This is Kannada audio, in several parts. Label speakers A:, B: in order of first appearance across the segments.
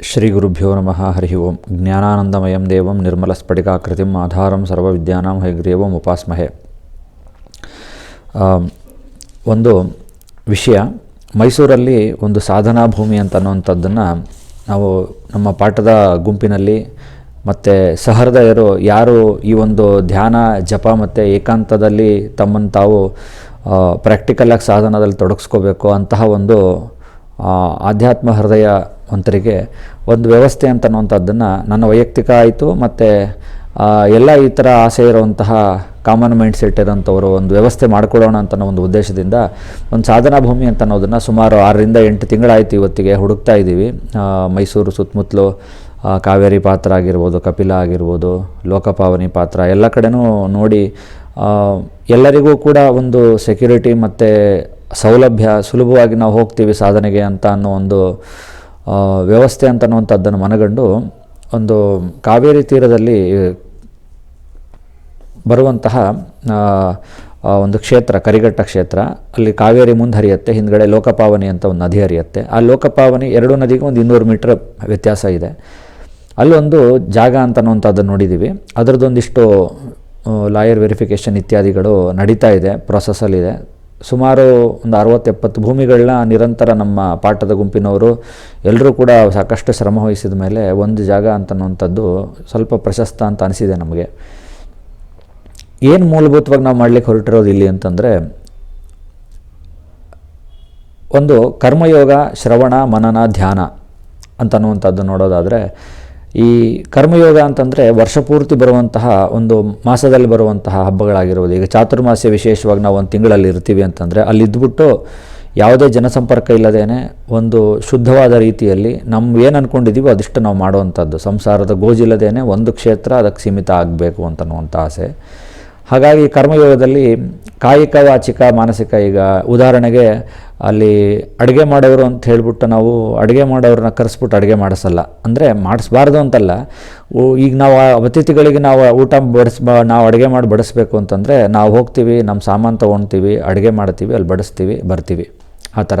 A: ಶ್ರೀ ಗುರುಭ್ಯೋ ನಮಃ ಹರಿ ಓಂ ಜ್ಞಾನಾನಂದಮಯಂ ದೇವಂ ನಿರ್ಮಲಸ್ಫಟಿಕಾಕೃತಿಂ ಆಧಾರಂ ಸರ್ವವಿದ್ಯಾನಾಂ ಹೈಗ್ರೀವಂ ಉಪಾಸ್ಮಹೆ ಒಂದು ವಿಷಯ, ಮೈಸೂರಲ್ಲಿ ಒಂದು ಸಾಧನಾ ಭೂಮಿ ಅಂತ ಅನ್ನುವಂಥದ್ದನ್ನು ನಾವು ನಮ್ಮ ಪಾಠದ ಗುಂಪಿನಲ್ಲಿ ಮತ್ತು ಸಹೃದಯರು ಯಾರು ಈ ಒಂದು ಧ್ಯಾನ, ಜಪ ಮತ್ತು ಏಕಾಂತದಲ್ಲಿ ತಮ್ಮನ್ನು ತಾವು ಪ್ರಾಕ್ಟಿಕಲಾಗಿ ಸಾಧನದಲ್ಲಿ ತೊಡಗಿಸ್ಕೋಬೇಕು ಅಂತಹ ಒಂದು ಆಧ್ಯಾತ್ಮ ಆಧ್ಯಾತ್ಮ ಹೃದಯವಂತರಿಗೆ ಒಂದು ವ್ಯವಸ್ಥೆ ಅಂತ ಅನ್ನುವಂಥದ್ದನ್ನು ನನ್ನ ವೈಯಕ್ತಿಕ ಆಯಿತು, ಮತ್ತು ಎಲ್ಲ ಈ ಥರ ಆಸೆ ಇರುವಂತಹ ಕಾಮನ್ ಮೈಂಡ್ ಸೆಟ್ ಇರೋಂಥವರು ಒಂದು ವ್ಯವಸ್ಥೆ ಮಾಡಿಕೊಡೋಣ ಅಂತ ಒಂದು ಉದ್ದೇಶದಿಂದ ಒಂದು ಸಾಧನಾ ಭೂಮಿ ಅಂತ ಅನ್ನೋದನ್ನು ಸುಮಾರು ಆರರಿಂದ ಎಂಟು ತಿಂಗಳಾಯಿತು ಇವತ್ತಿಗೆ ಹುಡುಕ್ತಾ ಇದ್ದೀವಿ. ಮೈಸೂರು ಸುತ್ತಮುತ್ತಲು ಕಾವೇರಿ ಪಾತ್ರ ಆಗಿರ್ಬೋದು, ಕಪಿಲ ಆಗಿರ್ಬೋದು, ಲೋಕಪಾವನಿ ಪಾತ್ರ ಎಲ್ಲ ಕಡೆನೂ ನೋಡಿ ಎಲ್ಲರಿಗೂ ಕೂಡ ಒಂದು ಸೆಕ್ಯೂರಿಟಿ ಮತ್ತು ಸೌಲಭ್ಯ ಸುಲಭವಾಗಿ ನಾವು ಹೋಗ್ತೀವಿ ಸಾಧನೆಗೆ ಅಂತ ಅನ್ನೋ ಒಂದು ವ್ಯವಸ್ಥೆ ಅಂತ ಅನ್ನುವಂಥದ್ದನ್ನು ಮನಗಂಡು ಒಂದು ಕಾವೇರಿ ತೀರದಲ್ಲಿ ಬರುವಂತಹ ಒಂದು ಕ್ಷೇತ್ರ, ಕರಿಘಟ್ಟ ಕ್ಷೇತ್ರ. ಅಲ್ಲಿ ಕಾವೇರಿ ಮುಂದೆ ಹರಿಯುತ್ತೆ, ಹಿಂದ್ಗಡೆ ಲೋಕಪಾವನಿ ಅಂತ ಒಂದು ನದಿ ಹರಿಯುತ್ತೆ. ಆ ಲೋಕಪಾವನಿ ಎರಡು ನದಿಗೆ ಒಂದು ಇನ್ನೂರು ಮೀಟ್ರ್ ವ್ಯತ್ಯಾಸ ಇದೆ. ಅಲ್ಲೊಂದು ಜಾಗ ಅಂತ ಅನ್ನುವಂಥದ್ದನ್ನು ನೋಡಿದ್ದೀವಿ ಅದರದ್ದೊಂದಿಷ್ಟು ಲಾಯರ್ ವೆರಿಫಿಕೇಷನ್ ಇತ್ಯಾದಿಗಳು ನಡೀತಾ ಇದೆ ಪ್ರೊಸೆಸಲ್ಲಿದೆ ಸುಮಾರು ಒಂದು ಅರವತ್ತೆಪ್ಪತ್ತು ಭೂಮಿಗಳನ್ನ ನಿರಂತರ ನಮ್ಮ ಪಾಠದ ಗುಂಪಿನವರು ಎಲ್ಲರೂ ಕೂಡ ಸಾಕಷ್ಟು ಶ್ರಮ ವಹಿಸಿದ ಮೇಲೆ ಒಂದು ಜಾಗ ಅಂತನ್ನುವಂಥದ್ದು ಸ್ವಲ್ಪ ಪ್ರಶಸ್ತ ಅಂತ ಅನಿಸಿದೆ ನಮಗೆ. ಏನು ಮೂಲಭೂತವಾಗಿ ನಾವು ಮಾಡಲಿಕ್ಕೆ ಹೊರಟಿರೋದು ಇಲ್ಲಿ ಅಂತಂದರೆ, ಒಂದು ಕರ್ಮಯೋಗ, ಶ್ರವಣ, ಮನನ, ಧ್ಯಾನ ಅಂತನ್ನುವಂಥದ್ದು ನೋಡೋದಾದರೆ ಈ ಕರ್ಮಯೋಗ ಅಂತಂದರೆ ವರ್ಷಪೂರ್ತಿ ಬರುವಂತಹ ಒಂದು ಮಾಸದಲ್ಲಿ ಬರುವಂತಹ ಹಬ್ಬಗಳಾಗಿರ್ಬೋದು. ಈಗ ಚಾತುರ್ಮಾಸ್ಯ ವಿಶೇಷವಾಗಿ ನಾವು ಒಂದು ತಿಂಗಳಲ್ಲಿ ಇರ್ತೀವಿ ಅಂತಂದರೆ ಅಲ್ಲಿ ಇದ್ಬಿಟ್ಟು ಯಾವುದೇ ಜನಸಂಪರ್ಕ ಇಲ್ಲದೇನೆ ಒಂದು ಶುದ್ಧವಾದ ರೀತಿಯಲ್ಲಿ ನಮ್ಮ ಏನು ಅಂದ್ಕೊಂಡಿದ್ದೀವೋ ಅದಿಷ್ಟು ನಾವು ಮಾಡುವಂಥದ್ದು. ಸಂಸಾರದ ಗೋಜಿಲ್ಲದೇನೆ ಒಂದು ಕ್ಷೇತ್ರ ಅದಕ್ಕೆ ಸೀಮಿತ ಆಗಬೇಕು ಅಂತನ್ನುವಂಥ ಆಸೆ. ಹಾಗಾಗಿ ಕರ್ಮಯೋಗದಲ್ಲಿ ಕಾಯಿಕ, ವಾಚಿಕ, ಮಾನಸಿಕ, ಈಗ ಉದಾಹರಣೆಗೆ ಅಲ್ಲಿ ಅಡುಗೆ ಮಾಡೋರು ಅಂತ ಹೇಳಿಬಿಟ್ಟು ನಾವು ಅಡುಗೆ ಮಾಡೋರನ್ನ ಕರೆಸ್ಬಿಟ್ಟು ಅಡುಗೆ ಮಾಡಿಸಲ್ಲ. ಅಂದರೆ ಮಾಡಿಸ್ಬಾರ್ದು ಅಂತಲ್ಲ. ಈಗ ನಾವು ಅತಿಥಿಗಳಿಗೆ ನಾವು ಊಟ ಬಡಿಸ್, ನಾವು ಅಡುಗೆ ಮಾಡಿ ಬಡಿಸ್ಬೇಕು ಅಂತಂದರೆ ನಾವು ಹೋಗ್ತೀವಿ, ನಮ್ಮ ಸಾಮಾನು ತೊಗೊಳ್ತೀವಿ ಅಡುಗೆ ಮಾಡ್ತೀವಿ, ಅಲ್ಲಿ ಬಡಿಸ್ತೀವಿ, ಬರ್ತೀವಿ. ಆ ಥರ.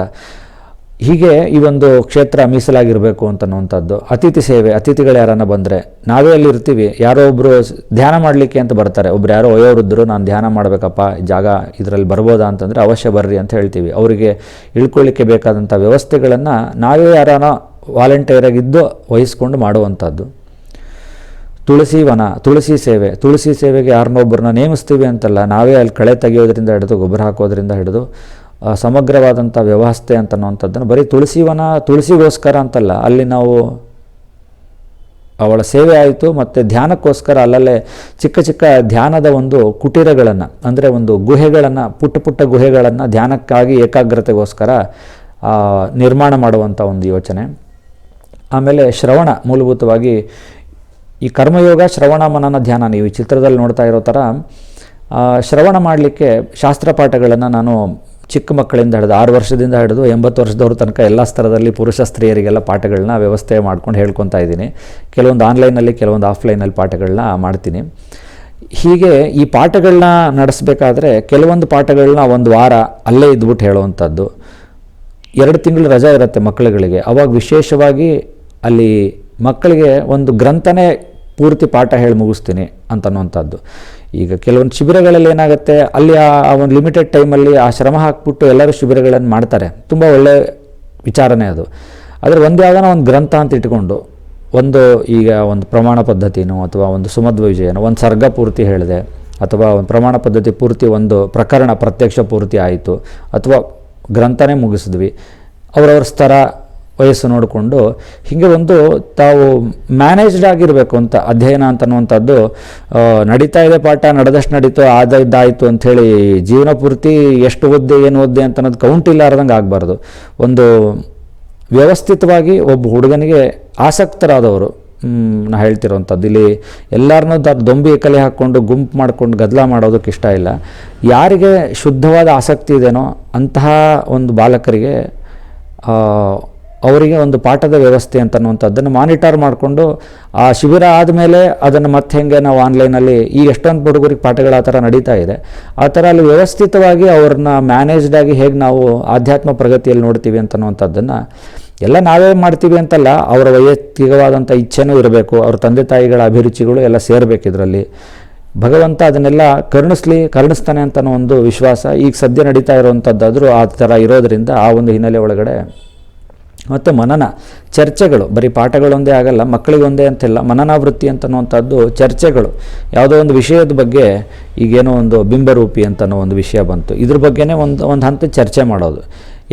A: ಹೀಗೆ ಈ ಒಂದು ಕ್ಷೇತ್ರ ಮೀಸಲಾಗಿರಬೇಕು ಅಂತನ್ನುವಂಥದ್ದು. ಅತಿಥಿ ಸೇವೆ, ಅತಿಥಿಗಳು ಯಾರನ್ನ ಬಂದರೆ ನಾವೇ ಅಲ್ಲಿ ಇರ್ತೀವಿ. ಯಾರೋ ಒಬ್ಬರು ಧ್ಯಾನ ಮಾಡಲಿಕ್ಕೆ ಅಂತ ಬರ್ತಾರೆ. ಒಬ್ರು ಯಾರೋ ವಯೋವೃದ್ಧರು, ನಾನು ಧ್ಯಾನ ಮಾಡಬೇಕಪ್ಪ ಜಾಗ ಇದರಲ್ಲಿ ಬರ್ಬೋದಾ ಅಂತಂದರೆ ಅವಶ್ಯ ಬರ್ರಿ ಅಂತ ಹೇಳ್ತೀವಿ. ಅವರಿಗೆ ಇಳ್ಕೊಳ್ಳಿಕ್ಕೆ ಬೇಕಾದಂಥ ವ್ಯವಸ್ಥೆಗಳನ್ನು ನಾವೇ ಯಾರಾನ ವಾಲಂಟಿಯರಾಗಿದ್ದು ವಹಿಸ್ಕೊಂಡು ಮಾಡುವಂಥದ್ದು. ತುಳಸಿ ವನ, ತುಳಸಿ ಸೇವೆ, ತುಳಸಿ ಸೇವೆಗೆ ಯಾರನ್ನೊಬ್ಬರನ್ನ ನೇಮಿಸ್ತೀವಿ ಅಂತಲ್ಲ, ನಾವೇ ಅಲ್ಲಿ ಕಳೆ ತೆಗೆಯೋದ್ರಿಂದ ಹಿಡಿದು, ಗೊಬ್ಬರ ಹಾಕೋದ್ರಿಂದ ಹಿಡಿದು ಸಮಗ್ರವಾದಂಥ ವ್ಯವಸ್ಥೆ ಅಂತ ಅನ್ನುವಂಥದ್ದನ್ನು ಬರೀ ತುಳಸಿವನ, ತುಳಸಿಗೋಸ್ಕರ ಅಂತಲ್ಲ, ಅಲ್ಲಿ ನಾವು ಅವಳ ಸೇವೆ ಆಯಿತು ಮತ್ತು ಧ್ಯಾನಕ್ಕೋಸ್ಕರ ಅಲ್ಲಲ್ಲೇ ಚಿಕ್ಕ ಚಿಕ್ಕ ಧ್ಯಾನದ ಒಂದು ಕುಟೀರಗಳನ್ನು, ಅಂದರೆ ಒಂದು ಗುಹೆಗಳನ್ನು, ಪುಟ್ಟ ಪುಟ್ಟ ಗುಹೆಗಳನ್ನು ಧ್ಯಾನಕ್ಕಾಗಿ ಏಕಾಗ್ರತೆಗೋಸ್ಕರ ನಿರ್ಮಾಣ ಮಾಡುವಂಥ ಒಂದು ಯೋಚನೆ. ಆಮೇಲೆ ಶ್ರವಣ ಮೂಲಭೂತವಾಗಿ ಈ ಕರ್ಮಯೋಗ ಶ್ರವಣ ಮನನ ಧ್ಯಾನ, ನೀವು ಈ ಚಿತ್ರದಲ್ಲಿ ನೋಡ್ತಾ ಇರೋ ಥರ ಶ್ರವಣ ಮಾಡಲಿಕ್ಕೆ ಶಾಸ್ತ್ರ ಪಾಠಗಳನ್ನು ನಾನು ಚಿಕ್ಕ ಮಕ್ಕಳಿಂದ ಹಿಡಿದು ಆರು ವರ್ಷದಿಂದ ಹಿಡಿದು ಎಂಬತ್ತು ವರ್ಷದವ್ರ ತನಕ ಎಲ್ಲ ಸ್ತರದಲ್ಲಿ ಪುರುಷ ಸ್ತ್ರೀಯರಿಗೆಲ್ಲ ಪಾಠಗಳನ್ನ ವ್ಯವಸ್ಥೆ ಮಾಡ್ಕೊಂಡು ಹೇಳ್ಕೊತಾ ಇದ್ದೀನಿ. ಕೆಲವೊಂದು ಆನ್ಲೈನಲ್ಲಿ ಕೆಲವೊಂದು ಆಫ್ಲೈನಲ್ಲಿ ಪಾಠಗಳನ್ನ ಮಾಡ್ತೀನಿ. ಹೀಗೆ ಈ ಪಾಠಗಳನ್ನ ನಡೆಸಬೇಕಾದ್ರೆ ಕೆಲವೊಂದು ಪಾಠಗಳನ್ನ ಒಂದು ವಾರ ಅಲ್ಲೇ ಇದ್ಬಿಟ್ಟು ಹೇಳುವಂಥದ್ದು. ಎರಡು ತಿಂಗಳು ರಜಾ ಇರುತ್ತೆ ಮಕ್ಕಳುಗಳಿಗೆ. ಅವಾಗ ವಿಶೇಷವಾಗಿ ಅಲ್ಲಿ ಮಕ್ಕಳಿಗೆ ಒಂದು ಗ್ರಂಥನೇ ಪೂರ್ತಿ ಪಾಠ ಹೇಳಿ ಮುಗಿಸ್ತೀನಿ ಅಂತನ್ನುವಂಥದ್ದು. ಈಗ ಕೆಲವೊಂದು ಶಿಬಿರಗಳಲ್ಲಿ ಏನಾಗುತ್ತೆ, ಅಲ್ಲಿ ಆ ಒಂದು ಲಿಮಿಟೆಡ್ ಟೈಮಲ್ಲಿ ಆ ಶ್ರಮ ಹಾಕ್ಬಿಟ್ಟು ಎಲ್ಲರೂ ಶಿಬಿರಗಳನ್ನು ಮಾಡ್ತಾರೆ. ತುಂಬ ಒಳ್ಳೆ ವಿಚಾರನೇ ಅದು. ಆದರೆ ಒಂದು ಯಾವ್ದಾನ ಒಂದು ಗ್ರಂಥ ಅಂತ ಇಟ್ಕೊಂಡು, ಒಂದು ಈಗ ಒಂದು ಪ್ರಮಾಣ ಪದ್ಧತಿನೋ ಅಥವಾ ಒಂದು ಸುಮಧ್ವ ವಿಜಯನೋ ಒಂದು ಸರ್ಗ ಪೂರ್ತಿ ಹೇಳಿದೆ, ಅಥವಾ ಒಂದು ಪ್ರಮಾಣ ಪದ್ಧತಿ ಪೂರ್ತಿ ಒಂದು ಪ್ರಕರಣ ಪ್ರತ್ಯಕ್ಷ ಪೂರ್ತಿ ಆಯಿತು, ಅಥವಾ ಗ್ರಂಥನೇ ಮುಗಿಸಿದ್ವಿ, ಅವರವ್ರ ಸ್ತರ ವಯಸ್ಸು ನೋಡಿಕೊಂಡು ಹೀಗೆ ಒಂದು ತಾವು ಮ್ಯಾನೇಜ್ಡ್ ಆಗಿರಬೇಕು ಅಂತ ಅಧ್ಯಯನ ಅಂತನ್ನುವಂಥದ್ದು ಅನ್ನುವಂಥದ್ದು ನಡೀತಾ ಇದೆ ಪಾಠ, ನಡೆದಷ್ಟು ನಡೀತು ಆದ ಇದ್ದಾಯಿತು ಅಂಥೇಳಿ ಜೀವನ ಪೂರ್ತಿ ಎಷ್ಟು ಓದ್ದೆ, ಏನು ಓದ್ದೆ ಅಂತ ಅನ್ನೋದು ಕೌಂಟ್ ಇಲ್ಲಾರ್ದಂಗೆ ಆಗಬಾರ್ದು. ಒಂದು ವ್ಯವಸ್ಥಿತವಾಗಿ ಒಬ್ಬ ಹುಡುಗನಿಗೆ ಆಸಕ್ತರಾದವರು ನಾ ಹೇಳ್ತಿರೋವಂಥದ್ದು ಇಲ್ಲಿ ಎಲ್ಲರನ್ನೂ ದ ದೊಂಬಿ ಕಲೆ ಹಾಕ್ಕೊಂಡು, ಗುಂಪು ಮಾಡ್ಕೊಂಡು ಗದ್ದಲ ಮಾಡೋದಕ್ಕೆ ಇಷ್ಟ ಇಲ್ಲ. ಯಾರಿಗೆ ಶುದ್ಧವಾದ ಆಸಕ್ತಿ ಇದೆನೋ ಅಂತಹ ಒಂದು ಬಾಲಕರಿಗೆ ಅವರಿಗೆ ಒಂದು ಪಾಠದ ವ್ಯವಸ್ಥೆ ಅಂತ ಅನ್ನುವಂಥದ್ದನ್ನು ಮಾನಿಟರ್ ಮಾಡಿಕೊಂಡು, ಆ ಶಿಬಿರ ಆದಮೇಲೆ ಅದನ್ನು ಮತ್ತೆ ಹೆಂಗೆ ನಾವು ಆನ್ಲೈನಲ್ಲಿ ಈಗ ಎಷ್ಟೊಂದು ಹುಡುಗರಿಗೆ ಪಾಠಗಳು ಆ ಥರ ನಡೀತಾ ಇದೆ, ಆ ಥರ ಅಲ್ಲಿ ವ್ಯವಸ್ಥಿತವಾಗಿ ಅವ್ರನ್ನ ಮ್ಯಾನೇಜ್ಡ್ ಆಗಿ ಹೇಗೆ ನಾವು ಆಧ್ಯಾತ್ಮ ಪ್ರಗತಿಯಲ್ಲಿ ನೋಡ್ತೀವಿ ಅಂತ ಅನ್ನುವಂಥದ್ದನ್ನು ಎಲ್ಲ ನಾವೇ ಮಾಡ್ತೀವಿ ಅಂತಲ್ಲ, ಅವರ ವೈಯಕ್ತಿಕವಾದಂಥ ಇಚ್ಛೆನೂ ಇರಬೇಕು, ಅವ್ರ ತಂದೆ ತಾಯಿಗಳ ಅಭಿರುಚಿಗಳು ಎಲ್ಲ ಸೇರಬೇಕು ಇದರಲ್ಲಿ. ಭಗವಂತ ಅದನ್ನೆಲ್ಲ ಕರುಣಿಸ್ಲಿ, ಕರುಣಿಸ್ತಾನೆ ಅಂತನೋ ಒಂದು ವಿಶ್ವಾಸ, ಈಗ ಸದ್ಯ ನಡೀತಾ ಇರುವಂಥದ್ದಾದರೂ ಆ ಥರ ಇರೋದರಿಂದ ಆ ಒಂದು ಹಿನ್ನೆಲೆ ಒಳಗಡೆ ಮತ್ತು ಮನನ. ಚರ್ಚೆಗಳು, ಬರೀ ಪಾಠಗಳೊಂದೇ ಆಗಲ್ಲ, ಮಕ್ಕಳಿಗೊಂದೇ ಅಂತಿಲ್ಲ, ಮನನಾವೃತ್ತಿ ಅಂತನ್ನುವಂಥದ್ದು ಚರ್ಚೆಗಳು. ಯಾವುದೋ ಒಂದು ವಿಷಯದ ಬಗ್ಗೆ ಈಗೇನೋ ಒಂದು ಬಿಂಬರೂಪಿ ಅಂತನೋ ಒಂದು ವಿಷಯ ಬಂತು. ಇದ್ರ ಬಗ್ಗೆನೇ ಒಂದು ಒಂದು ಹಂತ ಚರ್ಚೆ ಮಾಡೋದು.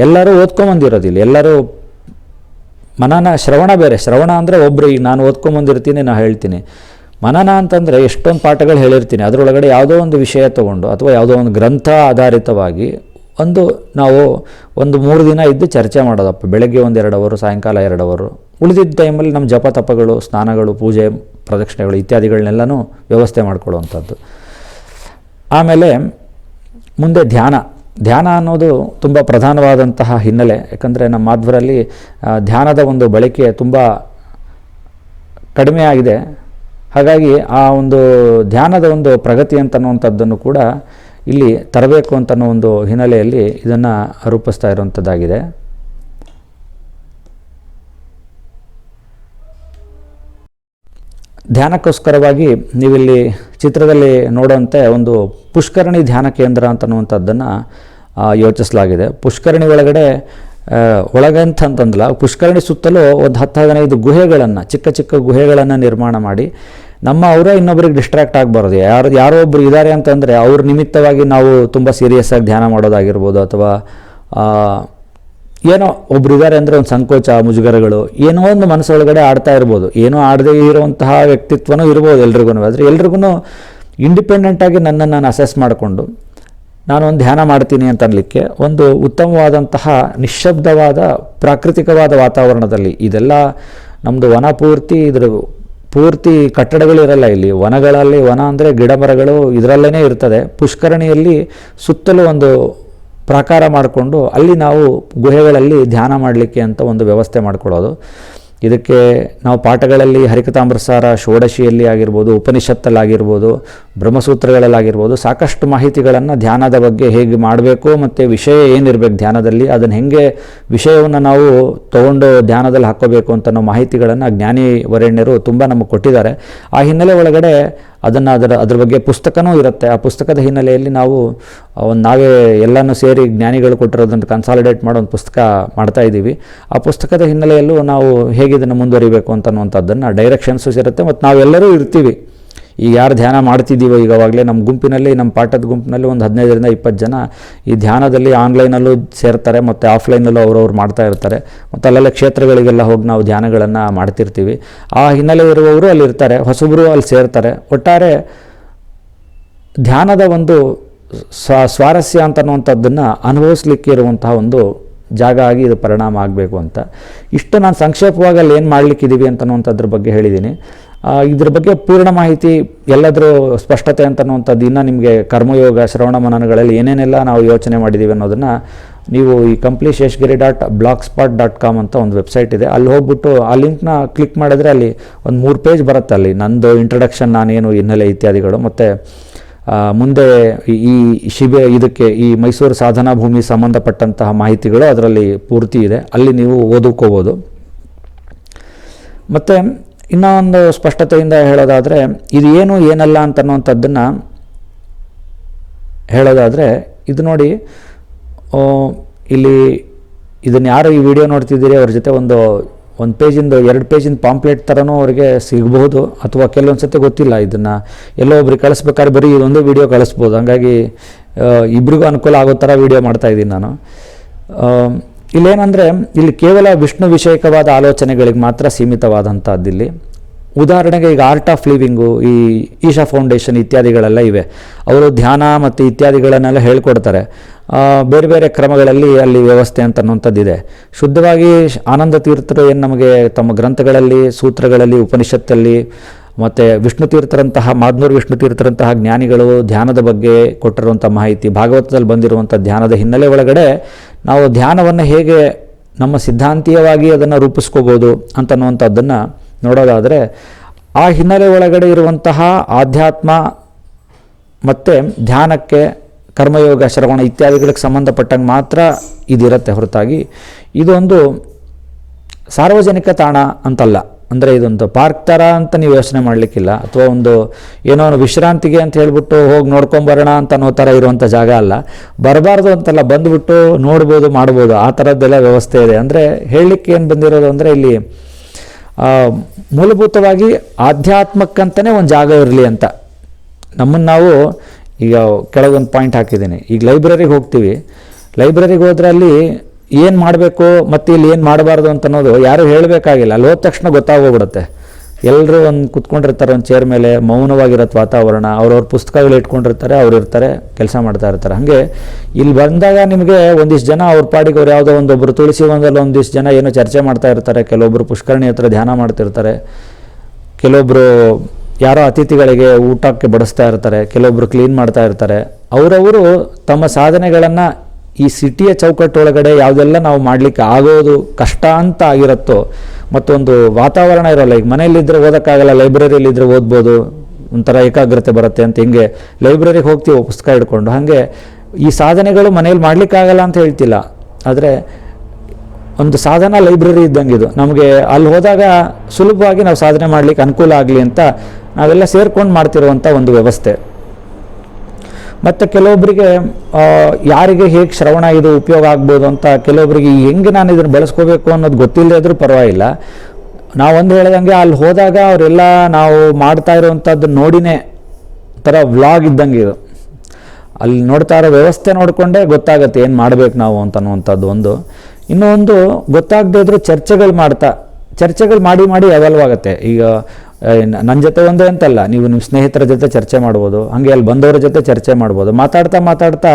A: ಎಲ್ಲರೂ ಓದ್ಕೊಂಬಂದಿರೋದಿಲ್ಲ. ಎಲ್ಲರೂ ಮನನ ಶ್ರವಣ ಬೇರೆ. ಶ್ರವಣ ಅಂದರೆ ಒಬ್ಬರು ಈಗ ನಾನು ಓದ್ಕೊಂಬಂದಿರ್ತೀನಿ ನಾನು ಹೇಳ್ತೀನಿ. ಮನನ ಅಂತಂದರೆ ಎಷ್ಟೊಂದು ಪಾಠಗಳು ಹೇಳಿರ್ತೀನಿ. ಅದರೊಳಗಡೆ ಯಾವುದೋ ಒಂದು ವಿಷಯ ತೊಗೊಂಡು ಅಥವಾ ಯಾವುದೋ ಒಂದು ಗ್ರಂಥ ಆಧಾರಿತವಾಗಿ ಒಂದು ನಾವು ಒಂದು ಮೂರು ದಿನ ಇದ್ದು ಚರ್ಚೆ ಮಾಡೋದಪ್ಪ. ಬೆಳಗ್ಗೆ ಒಂದು ಎರಡು ಅವರು, ಸಾಯಂಕಾಲ ಎರಡು ಅವರು. ಉಳಿದಿದ್ದ ಟೈಮಲ್ಲಿ ನಮ್ಮ ಜಪ ತಪಗಳು, ಸ್ನಾನಗಳು, ಪೂಜೆ, ಪ್ರದಕ್ಷಿಣೆಗಳು ಇತ್ಯಾದಿಗಳನ್ನೆಲ್ಲನೂ ವ್ಯವಸ್ಥೆ ಮಾಡ್ಕೊಳ್ಳುವಂಥದ್ದು. ಆಮೇಲೆ ಮುಂದೆ ಧ್ಯಾನ. ಧ್ಯಾನ ಅನ್ನೋದು ತುಂಬ ಪ್ರಧಾನವಾದಂತಹ ಹಿನ್ನೆಲೆ. ಯಾಕಂದರೆ ನಮ್ಮ ಮಾಧ್ವರಲ್ಲಿ ಧ್ಯಾನದ ಒಂದು ಬಳಕೆ ತುಂಬ ಕಡಿಮೆ ಆಗಿದೆ. ಹಾಗಾಗಿ ಆ ಒಂದು ಧ್ಯಾನದ ಒಂದು ಪ್ರಗತಿ ಅಂತನ್ನುವಂಥದ್ದನ್ನು ಕೂಡ ಇಲ್ಲಿ ತರಬೇಕು ಅಂತನೋ ಒಂದು ಹಿನ್ನೆಲೆಯಲ್ಲಿ ಇದನ್ನು ರೂಪಿಸ್ತಾ ಇರುವಂಥದ್ದಾಗಿದೆ ಧ್ಯಾನಕ್ಕೋಸ್ಕರವಾಗಿ ನೀವಿಲ್ಲಿ ಚಿತ್ರದಲ್ಲಿ ನೋಡುವಂತೆ ಒಂದು ಪುಷ್ಕರಣಿ ಧ್ಯಾನ ಕೇಂದ್ರ ಅಂತನ್ನುವಂಥದ್ದನ್ನು ಯೋಚಿಸಲಾಗಿದೆ. ಪುಷ್ಕರಣಿ ಒಳಗಡೆ ಒಳಗಂತ ಅಂತಂದಲ್ಲ, ಪುಷ್ಕರಣಿ ಸುತ್ತಲೂ ಒಂದು ಹತ್ತು ಹದಿನೈದು ಗುಹೆಗಳನ್ನು, ಚಿಕ್ಕ ಚಿಕ್ಕ ಗುಹೆಗಳನ್ನು ನಿರ್ಮಾಣ ಮಾಡಿ ನಮ್ಮ ಅವರೇ ಇನ್ನೊಬ್ರಿಗೆ ಡಿಸ್ಟ್ರಾಕ್ಟ್ ಆಗಬಾರ್ದು. ಯಾರು, ಯಾರೋ ಒಬ್ಬರು ಇದ್ದಾರೆ ಅಂತಂದರೆ ಅವ್ರ ನಿಮಿತ್ತವಾಗಿ ನಾವು ತುಂಬ ಸೀರಿಯಸ್ ಆಗಿ ಧ್ಯಾನ ಮಾಡೋದಾಗಿರ್ಬೋದು ಅಥವಾ ಏನೋ ಒಬ್ರು ಇದ್ದಾರೆ ಅಂದರೆ ಒಂದು ಸಂಕೋಚ, ಮುಜುಗರಗಳು, ಏನೋ ಒಂದು ಮನಸ್ಸೊಳಗಡೆ ಆಡ್ತಾ ಇರ್ಬೋದು. ಏನೋ ಆಡದೇ ಇರುವಂತಹ ವ್ಯಕ್ತಿತ್ವನೂ ಇರ್ಬೋದು ಎಲ್ರಿಗೂ ಆದರೆ ಎಲ್ರಿಗೂ ಇಂಡಿಪೆಂಡೆಂಟಾಗಿ ನನ್ನನ್ನು ನಾನು ಅಸೆಸ್ ಮಾಡಿಕೊಂಡು ನಾನು ಒಂದು ಧ್ಯಾನ ಮಾಡ್ತೀನಿ ಅಂತ ಅನ್ಲಿಕ್ಕೆ ಒಂದು ಉತ್ತಮವಾದಂತಹ ನಿಶ್ಶಬ್ದವಾದ ಪ್ರಾಕೃತಿಕವಾದ ವಾತಾವರಣದಲ್ಲಿ ಇದೆಲ್ಲ ನಮ್ಮದು ವನಪೂರ್ತಿ ಇದ್ರ ಪೂರ್ತಿ ಕಟ್ಟಡಗಳಿರಲ್ಲ ಇಲ್ಲಿ. ವನಗಳಲ್ಲಿ ವನ ಅಂದರೆ ಗಿಡ ಮರಗಳು ಇದರಲ್ಲೇ ಇರ್ತದೆ. ಪುಷ್ಕರಣಿಯಲ್ಲಿ ಸುತ್ತಲೂ ಒಂದು ಪ್ರಾಕಾರ ಮಾಡಿಕೊಂಡು ಅಲ್ಲಿ ನಾವು ಗುಹೆಗಳಲ್ಲಿ ಧ್ಯಾನ ಮಾಡಲಿಕ್ಕೆ ಅಂತ ಒಂದು ವ್ಯವಸ್ಥೆ ಮಾಡಿಕೊಳ್ಳೋದು ಇದಕ್ಕೆ ನಾವು ಪಾಠಗಳಲ್ಲಿ ಹರಿಕತಾಮೃತಸಾರ ಷೋಡಶಿಯಲ್ಲಿ ಆಗಿರ್ಬೋದು, ಉಪನಿಷತ್ತಲ್ಲಾಗಿರ್ಬೋದು, ಬ್ರಹ್ಮಸೂತ್ರಗಳಲ್ಲಾಗಿರ್ಬೋದು ಸಾಕಷ್ಟು ಮಾಹಿತಿಗಳನ್ನು ಧ್ಯಾನದ ಬಗ್ಗೆ ಹೇಗೆ ಮಾಡಬೇಕು ಮತ್ತು ವಿಷಯ ಏನಿರಬೇಕು ಧ್ಯಾನದಲ್ಲಿ, ಅದನ್ನು ಹೆಂಗೆ ವಿಷಯವನ್ನು ನಾವು ತಗೊಂಡು ಧ್ಯಾನದಲ್ಲಿ ಹಾಕೋಬೇಕು ಅಂತ ಅನ್ನೋ ಮಾಹಿತಿಗಳನ್ನು ಜ್ಞಾನಿ ವರೇಣ್ಯರು ತುಂಬ ನಮಗೆ ಕೊಟ್ಟಿದ್ದಾರೆ. ಆ ಹಿನ್ನೆಲೆ ಒಳಗಡೆ ಅದನ್ನು ಅದರ ಅದ್ರ ಬಗ್ಗೆ ಪುಸ್ತಕನೂ ಇರುತ್ತೆ. ಆ ಪುಸ್ತಕದ ಹಿನ್ನೆಲೆಯಲ್ಲಿ ನಾವು ಒಂದು ನಾವೇ ಎಲ್ಲನೂ ಸೇರಿ ಜ್ಞಾನಿಗಳು ಕೊಟ್ಟಿರೋದನ್ನು ಕನ್ಸಾಲಿಡೇಟ್ ಮಾಡೋ ಒಂದು ಪುಸ್ತಕ ಮಾಡ್ತಾ ಇದ್ದೀವಿ. ಆ ಪುಸ್ತಕದ ಹಿನ್ನೆಲೆಯಲ್ಲೂ ನಾವು ಹೇಗೆ ಇದನ್ನು ಮುಂದುವರಿಬೇಕು ಅಂತನ್ನುವಂಥದ್ದನ್ನು ಡೈರೆಕ್ಷನ್ಸು ಇರುತ್ತೆ. ಮತ್ತು ನಾವೆಲ್ಲರೂ ಇರ್ತೀವಿ. ಈಗ ಯಾರು ಧ್ಯಾನ ಮಾಡ್ತಿದ್ದೀವೋ ಈಗವಾಗಲೇ ನಮ್ಮ ಗುಂಪಿನಲ್ಲಿ ನಮ್ಮ ಪಾಠದ ಗುಂಪಿನಲ್ಲಿ ಒಂದು ಹದಿನೈದರಿಂದ ಇಪ್ಪತ್ತು ಜನ ಈ ಧ್ಯಾನದಲ್ಲಿ ಆನ್ಲೈನಲ್ಲೂ ಸೇರ್ತಾರೆ ಮತ್ತು ಆಫ್ಲೈನಲ್ಲೂ ಅವರವ್ರು ಮಾಡ್ತಾ ಇರ್ತಾರೆ. ಮತ್ತು ಅಲ್ಲೆಲ್ಲ ಕ್ಷೇತ್ರಗಳಿಗೆಲ್ಲ ಹೋಗಿ ನಾವು ಧ್ಯಾನಗಳನ್ನು ಮಾಡ್ತಿರ್ತೀವಿ. ಆ ಹಿನ್ನೆಲೆ ಇರುವವರು ಅಲ್ಲಿರ್ತಾರೆ ಹೊಸಬರು ಅಲ್ಲಿ ಸೇರ್ತಾರೆ. ಒಟ್ಟಾರೆ ಧ್ಯಾನದ ಒಂದು ಸ್ವ ಸ್ವಾರಸ್ಯ ಅಂತನ್ನುವಂಥದ್ದನ್ನು ಅನುಭವಿಸ್ಲಿಕ್ಕೆ ಇರುವಂತಹ ಒಂದು ಜಾಗ ಆಗಿ ಇದು ಪರಿಣಾಮ ಆಗಬೇಕು ಅಂತ. ಇಷ್ಟು ನಾನು ಸಂಕ್ಷೇಪವಾಗಿ ಅಲ್ಲಿ ಏನು ಮಾಡಲಿಕ್ಕಿದ್ದೀವಿ ಅಂತನ್ನುವಂಥದ್ರ ಬಗ್ಗೆ ಹೇಳಿದ್ದೀನಿ ಇದ್ರ ಬಗ್ಗೆ ಪೂರ್ಣ ಮಾಹಿತಿ ಎಲ್ಲಾದರೂ ಸ್ಪಷ್ಟತೆ ಅಂತನ್ನುವಂಥದ್ದು ಇನ್ನೂ ನಿಮಗೆ ಕರ್ಮಯೋಗ, ಶ್ರವಣ ಮನನಗಳಲ್ಲಿ ಏನೇನೆಲ್ಲ ನಾವು ಯೋಚನೆ ಮಾಡಿದ್ದೀವಿ ಅನ್ನೋದನ್ನು ನೀವು ಈ Kampli Sheshagiri dot blogspot dot com ಅಂತ ಒಂದು ವೆಬ್ಸೈಟ್ ಇದೆ. ಅಲ್ಲಿ ಹೋಗ್ಬಿಟ್ಟು ಆ ಲಿಂಕ್ನ ಕ್ಲಿಕ್ ಮಾಡಿದ್ರೆ ಅಲ್ಲಿ ಒಂದು ಮೂರು ಪೇಜ್ ಬರುತ್ತೆ ಅಲ್ಲಿ. ನಂದು ಇಂಟ್ರಡಕ್ಷನ್ ನಾನೇನು ಹಿನ್ನೆಲೆ ಇತ್ಯಾದಿಗಳು. ಮತ್ತು ಮುಂದೆ ಈ- ಈ ಶಿಬಿರ ಇದಕ್ಕೆ ಈ ಮೈಸೂರು ಸಾಧನಾ ಭೂಮಿ ಸಂಬಂಧಪಟ್ಟಂತಹ ಮಾಹಿತಿಗಳು ಅದರಲ್ಲಿ ಪೂರ್ತಿ ಇದೆ. ಅಲ್ಲಿ ನೀವು ಓದುಕೋಬೋದು. ಮತ್ತು ಇನ್ನೂ ಒಂದು ಸ್ಪಷ್ಟತೆಯಿಂದ ಹೇಳೋದಾದರೆ, ಇದು ಏನು ಏನಲ್ಲ ಅಂತನ್ನುವಂಥದ್ದನ್ನು ಹೇಳೋದಾದರೆ, ಇದು ನೋಡಿ ಇಲ್ಲಿ ಇದನ್ನು ಯಾರು ಈ ವಿಡಿಯೋ ನೋಡ್ತಿದ್ದೀರಿ, ಅವ್ರ ಜೊತೆ ಒಂದು ಒಂದು ಪೇಜಿಂದ, ಎರಡು ಪೇಜಿಂದ ಪಾಂಪ್ಲೆಟ್ ಥರನೂ ಅವರಿಗೆ ಸಿಗಬಹುದು, ಅಥವಾ ಕೆಲವೊಂದು ಸತಿ ಗೊತ್ತಿಲ್ಲ ಇದನ್ನು. ಎಲ್ಲೋ ಒಬ್ರಿಗೆ ಕಳಿಸ್ಬೇಕಾದ್ರೆ ಬರೀ ಇದೊಂದು ವಿಡಿಯೋ ಕಳಿಸ್ಬೋದು. ಹಾಗಾಗಿ ಇಬ್ರಿಗೂ ಅನುಕೂಲ ಆಗೋ ಥರ ವಿಡಿಯೋ ಮಾಡ್ತಾ ಇದ್ದೀನಿ ನಾನು. ಇಲ್ಲೇನಂದರೆ, ಇಲ್ಲಿ ಕೇವಲ ವಿಷ್ಣು ವಿಷಯಕವಾದ ಆಲೋಚನೆಗಳಿಗೆ ಮಾತ್ರ ಸೀಮಿತವಾದಂಥದ್ದಿಲ್ಲಿ ಉದಾಹರಣೆಗೆ ಈಗ ಆರ್ಟ್ ಆಫ್ ಲಿವಿಂಗು ಈ ಈಶಾ ಫೌಂಡೇಶನ್ ಇತ್ಯಾದಿಗಳೆಲ್ಲ ಇವೆ. ಅವರು ಧ್ಯಾನ ಮತ್ತು ಇತ್ಯಾದಿಗಳನ್ನೆಲ್ಲ ಹೇಳ್ಕೊಡ್ತಾರೆ. ಬೇರೆ ಬೇರೆ ಕ್ರಮಗಳಲ್ಲಿ ಅಲ್ಲಿ ವ್ಯವಸ್ಥೆ ಅಂತ ಅನ್ನುವಂಥದ್ದಿದೆ ಶುದ್ಧವಾಗಿ ಆನಂದ ತೀರ್ಥರು ಏನು ನಮಗೆ ತಮ್ಮ ಗ್ರಂಥಗಳಲ್ಲಿ, ಸೂತ್ರಗಳಲ್ಲಿ, ಉಪನಿಷತ್ತಲ್ಲಿ, ಮತ್ತು ವಿಷ್ಣು ತೀರ್ಥರಂತಹ, ಮಾದ್ನೂರು ವಿಷ್ಣು ತೀರ್ಥರಂತಹ ಜ್ಞಾನಿಗಳು ಧ್ಯಾನದ ಬಗ್ಗೆ ಕೊಟ್ಟಿರುವಂಥ ಮಾಹಿತಿ, ಭಾಗವತದಲ್ಲಿ ಬಂದಿರುವಂಥ ಧ್ಯಾನದ ಹಿನ್ನೆಲೆ ಒಳಗಡೆ ನಾವು ಧ್ಯಾನವನ್ನು ಹೇಗೆ ನಮ್ಮ ಸಿದ್ಧಾಂತೀಯವಾಗಿ ಅದನ್ನು ರೂಪಿಸ್ಕೋಬೋದು ಅಂತನ್ನುವಂಥದ್ದನ್ನು ನೋಡೋದಾದರೆ, ಆ ಹಿನ್ನೆಲೆ ಒಳಗಡೆ ಇರುವಂತಹ ಆಧ್ಯಾತ್ಮ ಮತ್ತು ಧ್ಯಾನಕ್ಕೆ ಕರ್ಮಯೋಗ, ಶ್ರವಣ ಇತ್ಯಾದಿಗಳಿಗೆ ಸಂಬಂಧಪಟ್ಟಂಗೆ ಮಾತ್ರ ಇದಿರುತ್ತೆ ಹೊರತಾಗಿ. ಇದೊಂದು ಸಾರ್ವಜನಿಕ ತಾಣ ಅಂತಲ್ಲ. ಅಂದರೆ ಇದೊಂದು ಪಾರ್ಕ್ ಥರ ಅಂತ ನೀವು ಯೋಚನೆ ಮಾಡಲಿಕ್ಕಿಲ್ಲ. ಅಥವಾ ಒಂದು ಏನೋ ಒಂದು ವಿಶ್ರಾಂತಿಗೆ ಅಂತ ಹೇಳಿಬಿಟ್ಟು ಹೋಗಿ ನೋಡ್ಕೊಂಬರೋಣ ಅಂತ ಅನ್ನೋ ಥರ ಇರುವಂಥ ಜಾಗ ಅಲ್ಲ. ಬರಬಾರ್ದು ಅಂತೆಲ್ಲ ಬಂದುಬಿಟ್ಟು ನೋಡ್ಬೋದು, ಮಾಡ್ಬೋದು. ಆ ಥರದ್ದೆಲ್ಲ ವ್ಯವಸ್ಥೆ ಇದೆ. ಅಂದರೆ ಹೇಳಲಿಕ್ಕೆ ಏನು ಬಂದಿರೋದು ಅಂದರೆ ಇಲ್ಲಿ ಮೂಲಭೂತವಾಗಿ ಆಧ್ಯಾತ್ಮಕ್ಕಂತಲೇ ಒಂದು ಜಾಗ ಇರಲಿ ಅಂತ. ನಮ್ಮನ್ನು ನಾವು ಈಗ ಕೆಳಗೊಂದು ಪಾಯಿಂಟ್ ಹಾಕಿದ್ದೀನಿ. ಈಗ ಲೈಬ್ರರಿಗೆ ಹೋಗ್ತೀವಿ. ಲೈಬ್ರರಿಗೆ ಹೋದ್ರೆ ಅಲ್ಲಿ ಏನು ಮಾಡಬೇಕು ಮತ್ತು ಇಲ್ಲಿ ಏನು ಮಾಡಬಾರ್ದು ಅಂತ ಅನ್ನೋದು ಯಾರು ಹೇಳಬೇಕಾಗಿಲ್ಲ. ಅಲ್ಲಿ ಹೋದ ತಕ್ಷಣ ಗೊತ್ತಾಗೋಗ್ಬಿಡುತ್ತೆ. ಎಲ್ಲರೂ ಒಂದು ಕುತ್ಕೊಂಡಿರ್ತಾರೆ, ಒಂದು ಚೇರ್ ಮೇಲೆ ಮೌನವಾಗಿರತ್ತೆ ವಾತಾವರಣ. ಅವ್ರವ್ರ ಪುಸ್ತಕಗಳು ಇಟ್ಕೊಂಡಿರ್ತಾರೆ, ಅವ್ರು ಇರ್ತಾರೆ, ಕೆಲಸ ಮಾಡ್ತಾ ಇರ್ತಾರೆ. ಹಾಗೆ ಇಲ್ಲಿ ಬಂದಾಗ ನಿಮಗೆ ಒಂದಿಷ್ಟು ಜನ ಅವ್ರ ಪಾಡಿಗೆ ಅವ್ರು ಯಾವುದೋ ಒಂದೊಬ್ಬರು ತುಳಸಿ ಒಂದಲ್ಲಿ ಒಂದಿಷ್ಟು ಜನ ಏನೋ ಚರ್ಚೆ ಮಾಡ್ತಾ ಇರ್ತಾರೆ. ಕೆಲವೊಬ್ಬರು ಪುಷ್ಕರಣಿ ಹತ್ರ ಧ್ಯಾನ ಮಾಡ್ತಿರ್ತಾರೆ. ಕೆಲವೊಬ್ಬರು ಯಾರೋ ಅತಿಥಿಗಳಿಗೆ ಊಟಕ್ಕೆ ಬಡಿಸ್ತಾ ಇರ್ತಾರೆ. ಕೆಲವೊಬ್ಬರು ಕ್ಲೀನ್ ಮಾಡ್ತಾ ಇರ್ತಾರೆ. ಅವರವರು ತಮ್ಮ ಸಾಧನೆಗಳನ್ನು ಈ ಸಿಟಿಯ ಚೌಕಟ್ಟೊಳಗಡೆ ಯಾವುದೆಲ್ಲ ನಾವು ಮಾಡಲಿಕ್ಕೆ ಆಗೋದು ಕಷ್ಟ ಅಂತ ಆಗಿರುತ್ತೋ ಮತ್ತೊಂದು ವಾತಾವರಣ ಇರೋಲ್ಲ. ಈಗ ಮನೆಯಲ್ಲಿದ್ದರೆ ಓದೋಕ್ಕಾಗಲ್ಲ ಲೈಬ್ರರಿಯಲ್ಲಿದ್ದರೆ ಓದ್ಬೋದು, ಒಂಥರ ಏಕಾಗ್ರತೆ ಬರುತ್ತೆ ಅಂತ ಹಿಂಗೆ ಲೈಬ್ರರಿಗೆ ಹೋಗ್ತೀವಿ, ಪುಸ್ತಕ ಹಿಡ್ಕೊಂಡು. ಹಾಗೆ ಈ ಸಾಧನೆಗಳು ಮನೇಲಿ ಮಾಡಲಿಕ್ಕಾಗಲ್ಲ ಅಂತ ಹೇಳ್ತಿಲ್ಲ. ಆದರೆ ಒಂದು ಸಾಧನ ಲೈಬ್ರರಿ ಇದ್ದಂಗೆ ಇದು. ನಮಗೆ ಅಲ್ಲಿ ಹೋದಾಗ ಸುಲಭವಾಗಿ ನಾವು ಸಾಧನೆ ಮಾಡಲಿಕ್ಕೆ ಅನುಕೂಲ ಆಗಲಿ ಅಂತ ನಾವೆಲ್ಲ ಸೇರ್ಕೊಂಡು ಮಾಡ್ತಿರುವಂಥ ಒಂದು ವ್ಯವಸ್ಥೆ. ಮತ್ತು ಕೆಲವೊಬ್ಬರಿಗೆ ಯಾರಿಗೆ ಹೇಗೆ ಶ್ರವಣ ಇದು ಉಪಯೋಗ ಆಗ್ಬೋದು ಅಂತ ಕೆಲವೊಬ್ಬರಿಗೆ ಹೆಂಗೆ ನಾನು ಇದನ್ನು ಬೆಳೆಸ್ಕೋಬೇಕು ಅನ್ನೋದು ಗೊತ್ತಿಲ್ಲದೆ ಇದ್ರೂ ಪರವಾಗಿಲ್ಲ. ನಾವೊಂದು ಹೇಳ್ದಂಗೆ ಅಲ್ಲಿ ಹೋದಾಗ ಅವರೆಲ್ಲ ನಾವು ಮಾಡ್ತಾ ಇರುವಂಥದ್ದು ನೋಡಿನೇ ಥರ ವ್ಲಾಗ್ ಇದ್ದಂಗೆ ಇದು. ಅಲ್ಲಿ ನೋಡ್ತಾ ಇರೋ ವ್ಯವಸ್ಥೆ ನೋಡಿಕೊಂಡೇ ಗೊತ್ತಾಗುತ್ತೆ ಏನು ಮಾಡಬೇಕು ನಾವು ಅಂತ ಅನ್ನುವಂಥದ್ದು ಒಂದು. ಇನ್ನೂ ಒಂದು ಗೊತ್ತಾಗದೇ ಇದ್ರೂ ಚರ್ಚೆಗಳು ಮಾಡ್ತಾ, ಚರ್ಚೆಗಳು ಮಾಡಿ ಮಾಡಿ ಅಗಲ್ವಾಗುತ್ತೆ ಈಗ ನನ್ನ ಜೊತೆ ಒಂದೇ ಅಂತಲ್ಲ, ನೀವು ನಿಮ್ಮ ಸ್ನೇಹಿತರ ಜೊತೆ ಚರ್ಚೆ ಮಾಡ್ಬೋದು, ಹಾಗೆ ಅಲ್ಲಿ ಬಂದವರ ಜೊತೆ ಚರ್ಚೆ ಮಾಡ್ಬೋದು, ಮಾತಾಡ್ತಾ ಮಾತಾಡ್ತಾ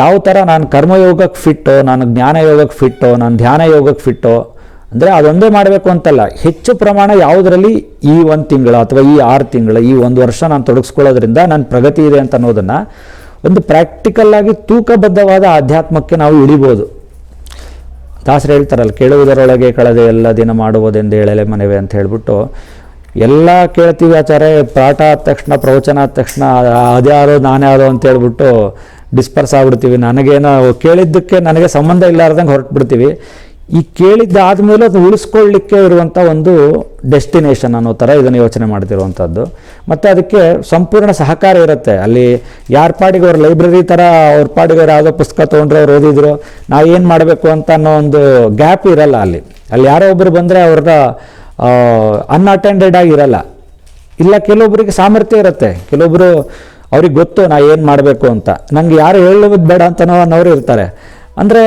A: ಯಾವ ಥರ ನಾನು ಕರ್ಮಯೋಗಕ್ಕೆ ಫಿಟ್ಟೋ ನಾನು ಜ್ಞಾನ ಯೋಗಕ್ಕೆ ಫಿಟ್ಟೋ ನಾನು ಧ್ಯಾನ ಯೋಗಕ್ಕೆ ಫಿಟ್ಟೋ ಅಂದರೆ ಅದೊಂದೇ ಮಾಡಬೇಕು ಅಂತಲ್ಲ. ಹೆಚ್ಚು ಪ್ರಮಾಣ ಯಾವುದರಲ್ಲಿ ಈ ಒಂದು ತಿಂಗಳು ಅಥವಾ ಈ ಆರು ತಿಂಗಳು, ಈ ಒಂದು ವರ್ಷ ನಾನು ತೊಡಗಿಸ್ಕೊಳ್ಳೋದ್ರಿಂದ ನನ್ನ ಪ್ರಗತಿ ಇದೆ ಅಂತ ಅನ್ನೋದನ್ನು ಒಂದು ಪ್ರಾಕ್ಟಿಕಲ್ಲಾಗಿ ತೂಕಬದ್ಧವಾದ ಆಧ್ಯಾತ್ಮಕ್ಕೆ ನಾವು ಇಳಿಬೋದು. ದಾಸರು ಹೇಳ್ತಾರಲ್ಲ, ಕೇಳುವುದರೊಳಗೆ ಕಳೆದೆ ಎಲ್ಲ ದಿನ ಮಾಡುವುದೆಂದು ಹೇಳಲೆ ಮನೆವೆ ಅಂತ ಹೇಳ್ಬಿಟ್ಟು ಎಲ್ಲ ಕೇಳ್ತೀವಿ ಆಚಾರ್ಯ ಪಾಠ ಆದ ತಕ್ಷಣ, ಪ್ರವಚನ ಆದ ತಕ್ಷಣ ಅದ್ಯಾರೋ ಅಂತ ಹೇಳ್ಬಿಟ್ಟು ಡಿಸ್ಪರ್ಸ್ ಆಗ್ಬಿಡ್ತೀವಿ. ನನಗೇನೋ ಕೇಳಿದ್ದಕ್ಕೆ ನನಗೆ ಸಂಬಂಧ ಇಲ್ಲಾರ್ದಂಗೆ ಹೊರಟ್ಬಿಡ್ತೀವಿ. ಈ ಕೇಳಿದ್ದಾದ್ಮೇಲೆ ಅದು ಉಳಿಸ್ಕೊಳ್ಳಿಕ್ಕೆ ಇರುವಂಥ ಒಂದು ಡೆಸ್ಟಿನೇಷನ್ ಅನ್ನೋ ಥರ ಇದನ್ನು ಯೋಚನೆ ಮಾಡ್ತಿರುವಂಥದ್ದು ಮತ್ತು ಅದಕ್ಕೆ ಸಂಪೂರ್ಣ ಸಹಕಾರ ಇರುತ್ತೆ. ಅಲ್ಲಿ ಯಾರ ಪಾಡಿಗೆ ಅವ್ರ ಲೈಬ್ರರಿ ಥರ ಅವ್ರ ಪಾಡಿಗೆ ಅವ್ರು ಯಾವುದೋ ಪುಸ್ತಕ ತೊಗೊಂಡ್ರೆ ಅವ್ರು ಓದಿದ್ರು ನಾವು ಏನು ಮಾಡಬೇಕು ಅಂತ ಅನ್ನೋ ಒಂದು ಗ್ಯಾಪ್ ಇರಲ್ಲ ಅಲ್ಲಿ. ಅಲ್ಲಿ ಯಾರೋ ಒಬ್ಬರು ಬಂದರೆ ಅವ್ರನ್ನ ಅನ್ಅಟೆಂಡೆಡ್ ಆಗಿರಲ್ಲ ಇಲ್ಲ ಕೆಲವೊಬ್ಬರಿಗೆ ಸಾಮರ್ಥ್ಯ ಇರುತ್ತೆ. ಕೆಲವೊಬ್ಬರು ಅವ್ರಿಗೆ ಗೊತ್ತು, ನಾ ಏನು ಮಾಡಬೇಕು ಅಂತ. ನಂಗೆ ಯಾರು ಹೇಳೋದು ಬೇಡ ಅಂತನೋ ಅನ್ನೋರು ಇರ್ತಾರೆ. ಅಂದರೆ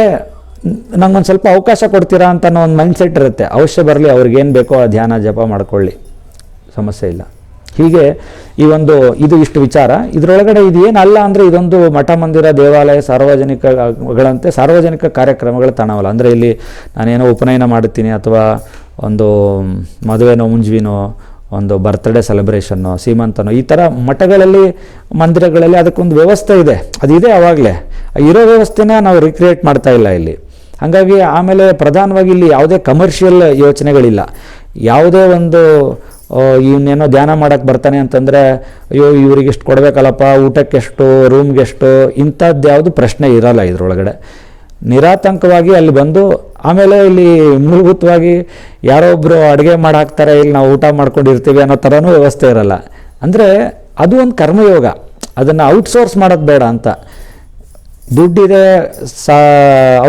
A: ನಂಗೊಂದು ಸ್ವಲ್ಪ ಅವಕಾಶ ಕೊಡ್ತೀರಾ ಅಂತ ಅನ್ನೋ ಒಂದು ಮೈಂಡ್ ಸೆಟ್ ಇರುತ್ತೆ. ಅವಶ್ಯ ಬರಲಿ ಅವ್ರಿಗೇನು ಬೇಕೋ ಆ ಧ್ಯಾನ ಜಪ ಮಾಡ್ಕೊಳ್ಳಿ. ಸಮಸ್ಯೆ ಇಲ್ಲ. ಹೀಗೆ ಈ ಒಂದು, ಇದು ಇಷ್ಟು ವಿಚಾರ. ಇದರೊಳಗಡೆ ಇದು ಏನಲ್ಲ ಅಂದರೆ ಇದೊಂದು ಮಠ, ಮಂದಿರ, ದೇವಾಲಯ, ಸಾರ್ವಜನಿಕಗಳಂತೆ ಸಾರ್ವಜನಿಕ ಕಾರ್ಯಕ್ರಮಗಳ ತಾಣವಲ್ಲ. ಅಂದರೆ ಇಲ್ಲಿ ನಾನೇನೋ ಉಪನಯನ ಮಾಡುತ್ತೀನಿ ಅಥವಾ ಒಂದು, ಮದುವೆನೋ, ಮುಂಜುವಿನೋ, ಒಂದು ಬರ್ತ್ಡೇ ಸೆಲೆಬ್ರೇಷನ್ನು ಸೀಮಂತನೋ, ಈ ಥರ ಮಠಗಳಲ್ಲಿ, ಮಂದಿರಗಳಲ್ಲಿ ಅದಕ್ಕೊಂದು ವ್ಯವಸ್ಥೆ ಇದೆ. ಅದಿದೆ ಆವಾಗಲೇ ಇರೋ ವ್ಯವಸ್ಥೆನ ನಾವು ರಿಕ್ರಿಯೇಟ್ ಮಾಡ್ತಾ ಇಲ್ಲ ಇಲ್ಲಿ. ಹಾಗಾಗಿ ಆಮೇಲೆ ಪ್ರಧಾನವಾಗಿ ಇಲ್ಲಿ ಯಾವುದೇ ಕಮರ್ಷಿಯಲ್ ಯೋಚನೆಗಳಿಲ್ಲ. ಯಾವುದೇ ಒಂದು ಇವನ್ನೇನೋ ಧ್ಯಾನ ಮಾಡೋಕ್ಕೆ ಬರ್ತಾನೆ ಅಂತಂದರೆ, ಅಯ್ಯೋ ಇವ್ರಿಗೆ ಇಷ್ಟು ಕೊಡಬೇಕಲ್ಲಪ್ಪ, ಊಟಕ್ಕೆಷ್ಟು ರೂಮ್ಗೆಷ್ಟು ಇಂಥದ್ದು ಯಾವುದು ಪ್ರಶ್ನೆ ಇರಲ್ಲ ಇದರೊಳಗಡೆ. ನಿರಾತಂಕವಾಗಿ ಅಲ್ಲಿ ಬಂದು ಆಮೇಲೆ ಇಲ್ಲಿ ಮೂಲಭೂತವಾಗಿ ಯಾರೋ ಒಬ್ಬರು ಅಡುಗೆ ಮಾಡಿ ಹಾಕ್ತಾರೆ ಇಲ್ಲಿ ನಾವು ಊಟ ಮಾಡ್ಕೊಂಡಿರ್ತೀವಿ ಅನ್ನೋ ಥರನೂ ವ್ಯವಸ್ಥೆ ಇರಲ್ಲ. ಅಂದರೆ ಅದು ಒಂದು ಕರ್ಮಯೋಗ. ಅದನ್ನು ಔಟ್ಸೋರ್ಸ್ ಮಾಡೋದು ಬೇಡ ಅಂತ. ದುಡ್ಡಿದೆ ಸಾ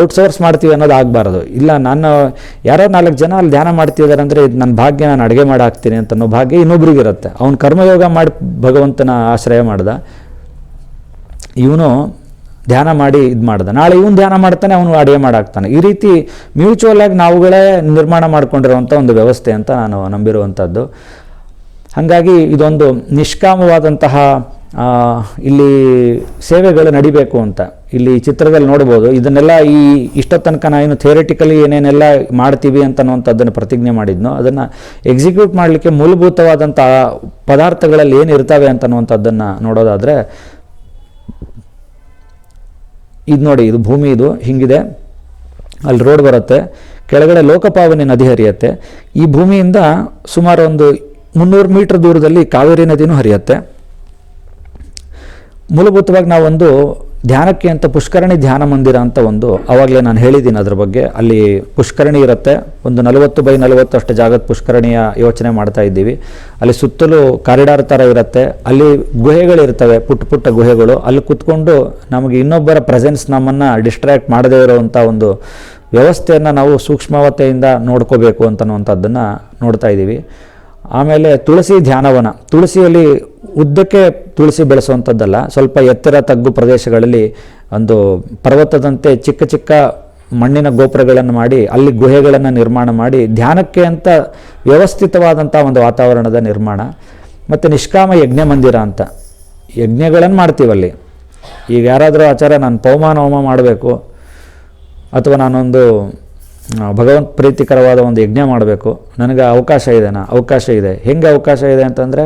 A: ಔಟ್ಸೋರ್ಸ್ ಮಾಡ್ತೀವಿ ಅನ್ನೋದು ಆಗಬಾರ್ದು. ಇಲ್ಲ, ನಾನು ಯಾರೋ ನಾಲ್ಕು ಜನ ಅಲ್ಲಿ ಧ್ಯಾನ ಮಾಡ್ತಿದ್ದಾರೆ ಅಂದರೆ ಇದು ನನ್ನ ಭಾಗ್ಯ, ನಾನು ಅಡುಗೆ ಮಾಡಿ ಹಾಕ್ತೀನಿ ಅಂತ ಅನ್ನೋ ಭಾಗ್ಯ ಇನ್ನೊಬ್ರಿಗಿರುತ್ತೆ. ಅವ್ನು ಕರ್ಮಯೋಗ ಮಾಡಿ ಭಗವಂತನ ಆಶ್ರಯ ಮಾಡ್ದ. ಇವನು ಧ್ಯಾನ ಮಾಡಿ ಇದು ಮಾಡ್ದೆ. ನಾಳೆ ಇವನು ಧ್ಯಾನ ಮಾಡ್ತಾನೆ, ಅವನು ಅಡುಗೆ ಮಾಡಾಕ್ತಾನೆ. ಈ ರೀತಿ ಮ್ಯೂಚುವಲ್ ಆಗಿ ನಾವುಗಳೇ ನಿರ್ಮಾಣ ಮಾಡಿಕೊಂಡಿರುವಂಥ ಒಂದು ವ್ಯವಸ್ಥೆ ಅಂತ ನಾನು ನಂಬಿರುವಂಥದ್ದು ಹಾಗಾಗಿ ಇದೊಂದು ನಿಷ್ಕಾಮವಾದಂತಹ ಇಲ್ಲಿ ಸೇವೆಗಳು ನಡಿಬೇಕು ಅಂತ. ಇಲ್ಲಿ ಚಿತ್ರದಲ್ಲಿ ನೋಡ್ಬೋದು, ಇದನ್ನೆಲ್ಲ ಈ ಇಷ್ಟ ತನಕ ನಾನು ಥಿಯರಿಟಿಕಲಿ ಏನೇನೆಲ್ಲ ಮಾಡ್ತೀವಿ ಅಂತ ಅನ್ನುವಂಥದ್ದನ್ನು ಪ್ರತಿಜ್ಞೆ ಮಾಡಿದ್ನೋ, ಅದನ್ನು ಎಕ್ಸಿಕ್ಯೂಟ್ ಮಾಡಲಿಕ್ಕೆ ಮೂಲಭೂತವಾದಂಥ ಪದಾರ್ಥಗಳಲ್ಲಿ ಏನು ಇರ್ತವೆ ಅಂತ ಅನ್ನುವಂಥದ್ದನ್ನು ನೋಡೋದಾದರೆ ಇದು ನೋಡಿ, ಇದು ಭೂಮಿ ಇದು, ಹಿಂಗಿದೆ. ಅಲ್ಲಿ ರೋಡ್ ಬರುತ್ತೆ. ಕೆಳಗಡೆ ಲೋಕಪಾವನಿ ನದಿ ಹರಿಯುತ್ತೆ. ಈ ಭೂಮಿಯಿಂದ ಸುಮಾರು ಒಂದು ಮುನ್ನೂರು ಮೀಟರ್ ದೂರದಲ್ಲಿ ಕಾವೇರಿ ನದಿನೂ ಹರಿಯುತ್ತೆ. ಮೂಲಭೂತವಾಗಿ ನಾವೊಂದು ಧ್ಯಾನಕ್ಕೆ ಅಂತ ಪುಷ್ಕರಣಿ ಧ್ಯಾನ ಮಂದಿರ ಅಂತ ಒಂದು ಆವಾಗಲೇ ನಾನು ಹೇಳಿದ್ದೀನಿ ಅದ್ರ ಬಗ್ಗೆ. ಅಲ್ಲಿ ಪುಷ್ಕರಣಿ ಇರುತ್ತೆ. ಒಂದು ನಲವತ್ತು ಬೈ ನಲವತ್ತಷ್ಟು ಜಾಗದ ಪುಷ್ಕರಣಿಯ ಯೋಚನೆ ಮಾಡ್ತಾ ಇದ್ದೀವಿ. ಅಲ್ಲಿ ಸುತ್ತಲೂ ಕಾರಿಡಾರ್ ಥರ ಇರುತ್ತೆ. ಅಲ್ಲಿ ಗುಹೆಗಳಿರ್ತವೆ, ಪುಟ್ಟ ಪುಟ್ಟ ಗುಹೆಗಳು. ಅಲ್ಲಿ ಕುತ್ಕೊಂಡು ನಮಗೆ ಇನ್ನೊಬ್ಬರ ಪ್ರೆಸೆನ್ಸ್ ನಮ್ಮನ್ನು ಡಿಸ್ಟ್ರ್ಯಾಕ್ಟ್ ಮಾಡದೇ ಇರೋವಂಥ ಒಂದು ವ್ಯವಸ್ಥೆಯನ್ನು ನಾವು ಸೂಕ್ಷ್ಮವತೆಯಿಂದ ನೋಡ್ಕೋಬೇಕು ಅಂತನ್ನುವಂಥದ್ದನ್ನು ನೋಡ್ತಾ ಇದ್ದೀವಿ. ಆಮೇಲೆ ತುಳಸಿ ಧ್ಯಾನವನ. ತುಳಸಿಯಲ್ಲಿ ಉದ್ದಕ್ಕೆ ತುಳಸಿ ಬೆಳೆಸುವಂಥದ್ದಲ್ಲ, ಸ್ವಲ್ಪ ಎತ್ತರ ತಗ್ಗು ಪ್ರದೇಶಗಳಲ್ಲಿ ಒಂದು ಪರ್ವತದಂತೆ ಚಿಕ್ಕ ಚಿಕ್ಕ ಮಣ್ಣಿನ ಗೋಪುರಗಳನ್ನು ಮಾಡಿ, ಅಲ್ಲಿ ಗುಹೆಗಳನ್ನು ನಿರ್ಮಾಣ ಮಾಡಿ, ಧ್ಯಾನಕ್ಕೆ ಅಂತ ವ್ಯವಸ್ಥಿತವಾದಂಥ ಒಂದು ವಾತಾವರಣದ ನಿರ್ಮಾಣ, ಮತ್ತು ನಿಷ್ಕಾಮ ಯಜ್ಞ ಮಂದಿರ ಅಂತ. ಯಜ್ಞಗಳನ್ನು ಮಾಡ್ತೀವಲ್ಲಿ. ಈಗ ಯಾರಾದರೂ ಆಚಾರ, ನಾನು ಪೌಮಾನ ಹೋಮ ಮಾಡಬೇಕು ಅಥವಾ ನಾನೊಂದು ಭಗವಂತ ಪ್ರೀತಿಕರವಾದ ಒಂದು ಯಜ್ಞ ಮಾಡಬೇಕು. ನನಗೆ ಅವಕಾಶ ಇದೆನಾ ಅವಕಾಶ ಇದೆ. ಹೆಂಗೆ ಅವಕಾಶ ಇದೆ ಅಂತಂದರೆ,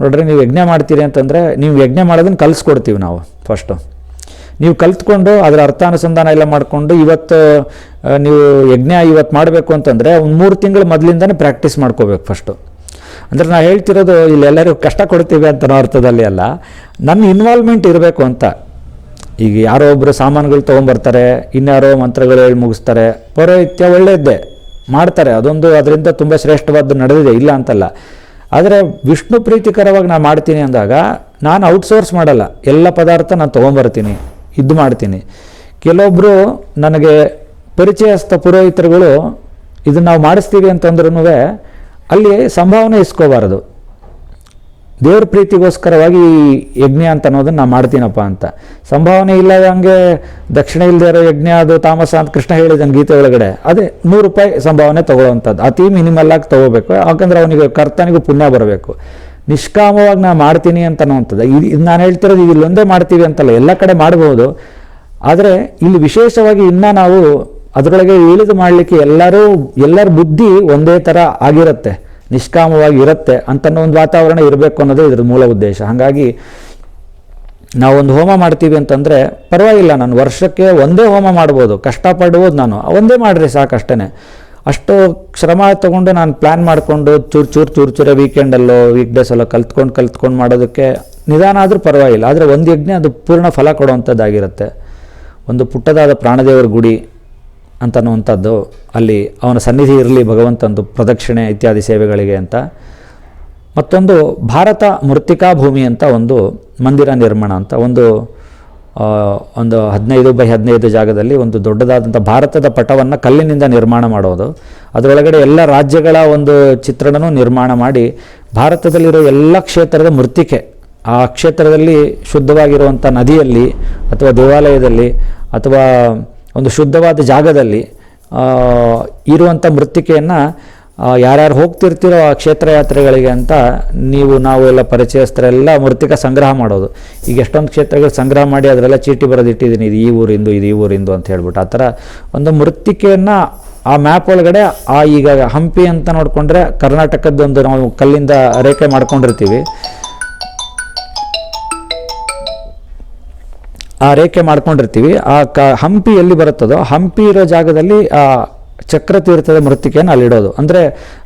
A: ನೋಡ್ರಿ ನೀವು ಯಜ್ಞ ಮಾಡ್ತೀರಿ ಅಂತಂದರೆ, ನೀವು ಯಜ್ಞ ಮಾಡೋದನ್ನು ಕಲಿಸ್ಕೊಡ್ತೀವಿ ನಾವು ಫಸ್ಟು ನೀವು ಕಲ್ತ್ಕೊಂಡು ಅದರ ಅರ್ಥಾನುಸಂಧಾನ ಎಲ್ಲ ಮಾಡಿಕೊಂಡು ಇವತ್ತು ನೀವು ಯಜ್ಞ ಇವತ್ತು ಮಾಡಬೇಕು ಅಂತಂದರೆ, ಒಂದು ಮೂರು ತಿಂಗಳು ಮೊದಲಿಂದನೇ ಪ್ರಾಕ್ಟೀಸ್ ಮಾಡ್ಕೋಬೇಕು ಫಸ್ಟು ಅಂದರೆ ನಾನು ಹೇಳ್ತಿರೋದು ಇಲ್ಲೆಲ್ಲರಿಗೂ ಕಷ್ಟ ಕೊಡ್ತೀವಿ ಅಂತ ಅರ್ಥದಲ್ಲಿ ಅಲ್ಲ. ನನ್ನ ಇನ್ವಾಲ್ವ್ಮೆಂಟ್ ಇರಬೇಕು ಅಂತ. ಈಗ ಯಾರೋ ಒಬ್ಬರು ಸಾಮಾನುಗಳು ತೊಗೊಂಬರ್ತಾರೆ, ಇನ್ಯಾರೋ ಮಂತ್ರಗಳು ಹೇಳಿ ಮುಗಿಸ್ತಾರೆ ಪೌರೋಹಿತ್ಯ ಒಳ್ಳೆಯದ್ದೇ ಮಾಡ್ತಾರೆ. ಅದೊಂದು ಅದರಿಂದ ತುಂಬ ಶ್ರೇಷ್ಠವಾದ್ದು ನಡೆದಿದೆ, ಇಲ್ಲ ಅಂತಲ್ಲ. ಆದರೆ ವಿಷ್ಣು ಪ್ರೀತಿಕರವಾಗಿ ನಾನು ಮಾಡ್ತೀನಿ ಅಂದಾಗ, ನಾನು ಔಟ್ಸೋರ್ಸ್ ಮಾಡಲ್ಲ. ಎಲ್ಲ ಪದಾರ್ಥ ನಾನು ತೊಗೊಂಬರ್ತೀನಿ, ಇದು ಮಾಡ್ತೀನಿ. ಕೆಲವೊಬ್ಬರು ನನಗೆ ಪರಿಚಯಸ್ಥ ಪುರೋಹಿತರುಗಳು, ಇದನ್ನು ನಾವು ಮಾಡಿಸ್ತೀವಿ ಅಂತಂದ್ರೂ ಅಲ್ಲಿ ಸಂಭಾವನೆ ಇಸ್ಕೋಬಾರದು. ದೇವ್ರ ಪ್ರೀತಿಗೋಸ್ಕರವಾಗಿ ಈ ಯಜ್ಞ ಅಂತ ಅನ್ನೋದನ್ನ ನಾ ಮಾಡ್ತೀನಪ್ಪ ಅಂತ. ಸಂಭಾವನೆ ಇಲ್ಲ ಹಂಗೆ ದಕ್ಷಿಣ ಇಲ್ಲದೆ ಇರೋ ಯಜ್ಞ, ಅದು ತಾಮಸ ಅಂತ ಕೃಷ್ಣ ಹೇಳಿದ್ದಾನೆ ಗೀತೆ ಒಳಗಡೆ. ಅದೇ ನೂರು ರೂಪಾಯಿ ಸಂಭಾವನೆ ತಗೊಳ್ಳೋವಂಥದ್ದು. ಅತಿ ಮಿನಿಮಲ್ ಆಗಿ ತಗೋಬೇಕು. ಯಾಕಂದ್ರೆ ಅವನಿಗೆ ಕರ್ತನಿಗೂ ಪುಣ್ಯ ಬರಬೇಕು. ನಿಷ್ಕಾಮವಾಗಿ ನಾ ಮಾಡ್ತೀನಿ ಅಂತ ಅನ್ನೋವಂಥದ್ದು ಇದು ನಾನು ಹೇಳ್ತಿರೋದು ಇಲ್ಲೊಂದೇ ಮಾಡ್ತೀವಿ ಅಂತಲ್ಲ, ಎಲ್ಲ ಕಡೆ ಮಾಡ್ಬೋದು. ಆದರೆ ಇಲ್ಲಿ ವಿಶೇಷವಾಗಿ ಇನ್ನೂ ನಾವು ಅದರೊಳಗೆ ಇಳಿದು ಮಾಡಲಿಕ್ಕೆ ಎಲ್ಲರೂ, ಎಲ್ಲರ ಬುದ್ಧಿ ಒಂದೇ ಥರ ಆಗಿರುತ್ತೆ. ನಿಷ್ಕಾಮವಾಗಿ ಇರುತ್ತೆ ಅಂತನೋ ಒಂದು ವಾತಾವರಣ ಇರಬೇಕು ಅನ್ನೋದೇ ಇದ್ರ ಮೂಲ ಉದ್ದೇಶ. ಹಾಗಾಗಿ ನಾವೊಂದು ಹೋಮ ಮಾಡ್ತೀವಿ ಅಂತಂದರೆ ಪರವಾಗಿಲ್ಲ ನಾನು ವರ್ಷಕ್ಕೆ ಒಂದೇ ಹೋಮ ಮಾಡ್ಬೋದು, ಕಷ್ಟಪಡ್ಬೋದು ನಾನು. ಒಂದೇ ಮಾಡಿರಿ ಸಾಕಷ್ಟೇ ಅಷ್ಟು ಶ್ರಮ ತಗೊಂಡು ನಾನು ಪ್ಲ್ಯಾನ್ ಮಾಡಿಕೊಂಡು ಚೂರು ಚೂರು ಚೂರು ಚೂರೇ ವೀಕೆಂಡಲ್ಲೋ ವೀಕ್ ಡೇಸಲ್ಲೋ ಕಲ್ತ್ಕೊಂಡು ಕಲ್ತ್ಕೊಂಡು ಮಾಡೋದಕ್ಕೆ ನಿಧಾನ ಆದರೂ ಪರವಾಗಿಲ್ಲ. ಆದರೆ ಒಂದು ಯಜ್ಞ ಅದು ಪೂರ್ಣ ಫಲ ಕೊಡುವಂಥದ್ದಾಗಿರುತ್ತೆ. ಒಂದು ಪುಟ್ಟದಾದ ಪ್ರಾಣದೇವರ ಗುಡಿ ಅಂತನ್ನುವಂಥದ್ದು ಅಲ್ಲಿ ಅವನ ಸನ್ನಿಧಿ ಇರಲಿ ಭಗವಂತಂದು ಪ್ರದಕ್ಷಿಣೆ ಇತ್ಯಾದಿ ಸೇವೆಗಳಿಗೆ ಅಂತ. ಮತ್ತೊಂದು ಭಾರತ ಮೃತ್ತಿಕಾ ಭೂಮಿ ಅಂತ ಒಂದು ಮಂದಿರ ನಿರ್ಮಾಣ ಅಂತ. ಒಂದು ಒಂದು ಹದಿನೈದು ಬೈ ಹದಿನೈದು ಜಾಗದಲ್ಲಿ ಒಂದು ದೊಡ್ಡದಾದಂಥ ಭಾರತದ ಪಟವನ್ನು ಕಲ್ಲಿನಿಂದ ನಿರ್ಮಾಣ ಮಾಡೋದು. ಅದರೊಳಗಡೆ ಎಲ್ಲ ರಾಜ್ಯಗಳ ಒಂದು ಚಿತ್ರಣನೂ ನಿರ್ಮಾಣ ಮಾಡಿ ಭಾರತದಲ್ಲಿರೋ ಎಲ್ಲ ಕ್ಷೇತ್ರದ ಮೃತ್ತಿಕೆ, ಆ ಕ್ಷೇತ್ರದಲ್ಲಿ ಶುದ್ಧವಾಗಿರುವಂಥ ನದಿಯಲ್ಲಿ ಅಥವಾ ದೇವಾಲಯದಲ್ಲಿ ಅಥವಾ ಒಂದು ಶುದ್ಧವಾದ ಜಾಗದಲ್ಲಿ ಇರುವಂಥ ಮೃತ್ತಿಕೆಯನ್ನು ಯಾರ್ಯಾರು ಹೋಗ್ತಿರ್ತಿರೋ ಆ ಕ್ಷೇತ್ರ ಯಾತ್ರೆಗಳಿಗೆ ಅಂತ ನೀವು, ನಾವು ಎಲ್ಲ ಪರಿಚಯಸ್ಥರೆಲ್ಲ ಮೃತ್ತಿಕ ಸಂಗ್ರಹ ಮಾಡೋದು. ಈಗ ಎಷ್ಟೊಂದು ಕ್ಷೇತ್ರಗಳು ಸಂಗ್ರಹ ಮಾಡಿ ಅದರೆಲ್ಲ ಚೀಟಿ ಬರೆದಿಟ್ಟಿದ್ದೀನಿ ಇದು ಈ ಊರಿಂದು, ಇದು ಈ ಊರಿಂದು ಅಂತ ಹೇಳ್ಬಿಟ್ಟು. ಆ ಥರ ಒಂದು ಮೃತ್ತಿಕೆಯನ್ನು ಆ ಮ್ಯಾಪ್ ಒಳಗಡೆ, ಆ ಈಗ ಹಂಪಿ ಅಂತ ನೋಡಿಕೊಂಡ್ರೆ ಕರ್ನಾಟಕದ್ದೊಂದು ನಾವು ಕಲ್ಲಿಂದ ರೇಖೆ ಮಾಡ್ಕೊಂಡಿರ್ತೀವಿ. ಆ ರೇಖೆ ಮಾಡ್ಕೊಂಡಿರ್ತೀವಿ, ಆ ಕ ಹಂಪಿ ಎಲ್ಲಿ ಬರುತ್ತದೋ, ಹಂಪಿ ಇರೋ ಜಾಗದಲ್ಲಿ ಆ ಚಕ್ರತೀರ್ಥದ ಮೃತ್ತಿಕೆಯನ್ನು ಅಲ್ಲಿಡೋದು ಅಂದರೆ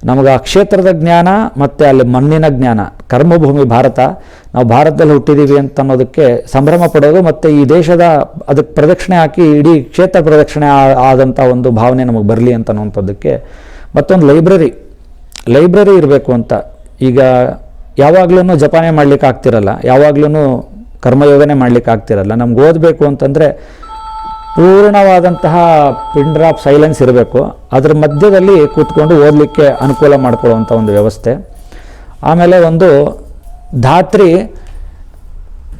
A: ನಮಗೆ ಆ ಕ್ಷೇತ್ರದ ಜ್ಞಾನ ಮತ್ತು ಅಲ್ಲಿ ಮಣ್ಣಿನ ಜ್ಞಾನ, ಕರ್ಮಭೂಮಿ ಭಾರತ, ನಾವು ಭಾರತದಲ್ಲಿ ಹುಟ್ಟಿದ್ದೀವಿ ಅಂತ ಅನ್ನೋದಕ್ಕೆ ಸಂಭ್ರಮ ಪಡೋದು ಮತ್ತು ಈ ದೇಶದ ಅದಕ್ಕೆ ಪ್ರದಕ್ಷಿಣೆ ಹಾಕಿ ಇಡೀ ಕ್ಷೇತ್ರ ಪ್ರದಕ್ಷಿಣೆ ಆದಂಥ ಒಂದು ಭಾವನೆ ನಮಗೆ ಬರಲಿ ಅಂತ ಅನ್ನುವಂಥದ್ದಕ್ಕೆ ಮತ್ತೊಂದು ಲೈಬ್ರರಿ. ಲೈಬ್ರರಿ ಇರಬೇಕು ಅಂತ. ಈಗ ಯಾವಾಗ್ಲೂ ಜಪಾನೆ ಮಾಡ್ಲಿಕ್ಕೆ ಆಗ್ತಿರಲ್ಲ. ಯಾವಾಗ್ಲೂ ಕರ್ಮಯೋಗನೆ ಮಾಡ್ಲಿಕ್ಕೆ ಆಗ್ತಿರಲ್ಲ ನಮ್ಗೆ ಓದಬೇಕು ಅಂತಂದರೆ ಪೂರ್ಣವಾದಂತಹ ಪಿನ್ ಡ್ರಾಪ್ ಸೈಲೆನ್ಸ್ ಇರಬೇಕು. ಅದರ ಮಧ್ಯದಲ್ಲಿ ಕೂತ್ಕೊಂಡು ಓದಲಿಕ್ಕೆ ಅನುಕೂಲ ಮಾಡಿಕೊಳ್ಳುವಂಥ ಒಂದು ವ್ಯವಸ್ಥೆ. ಆಮೇಲೆ ಒಂದು ಧಾತ್ರಿ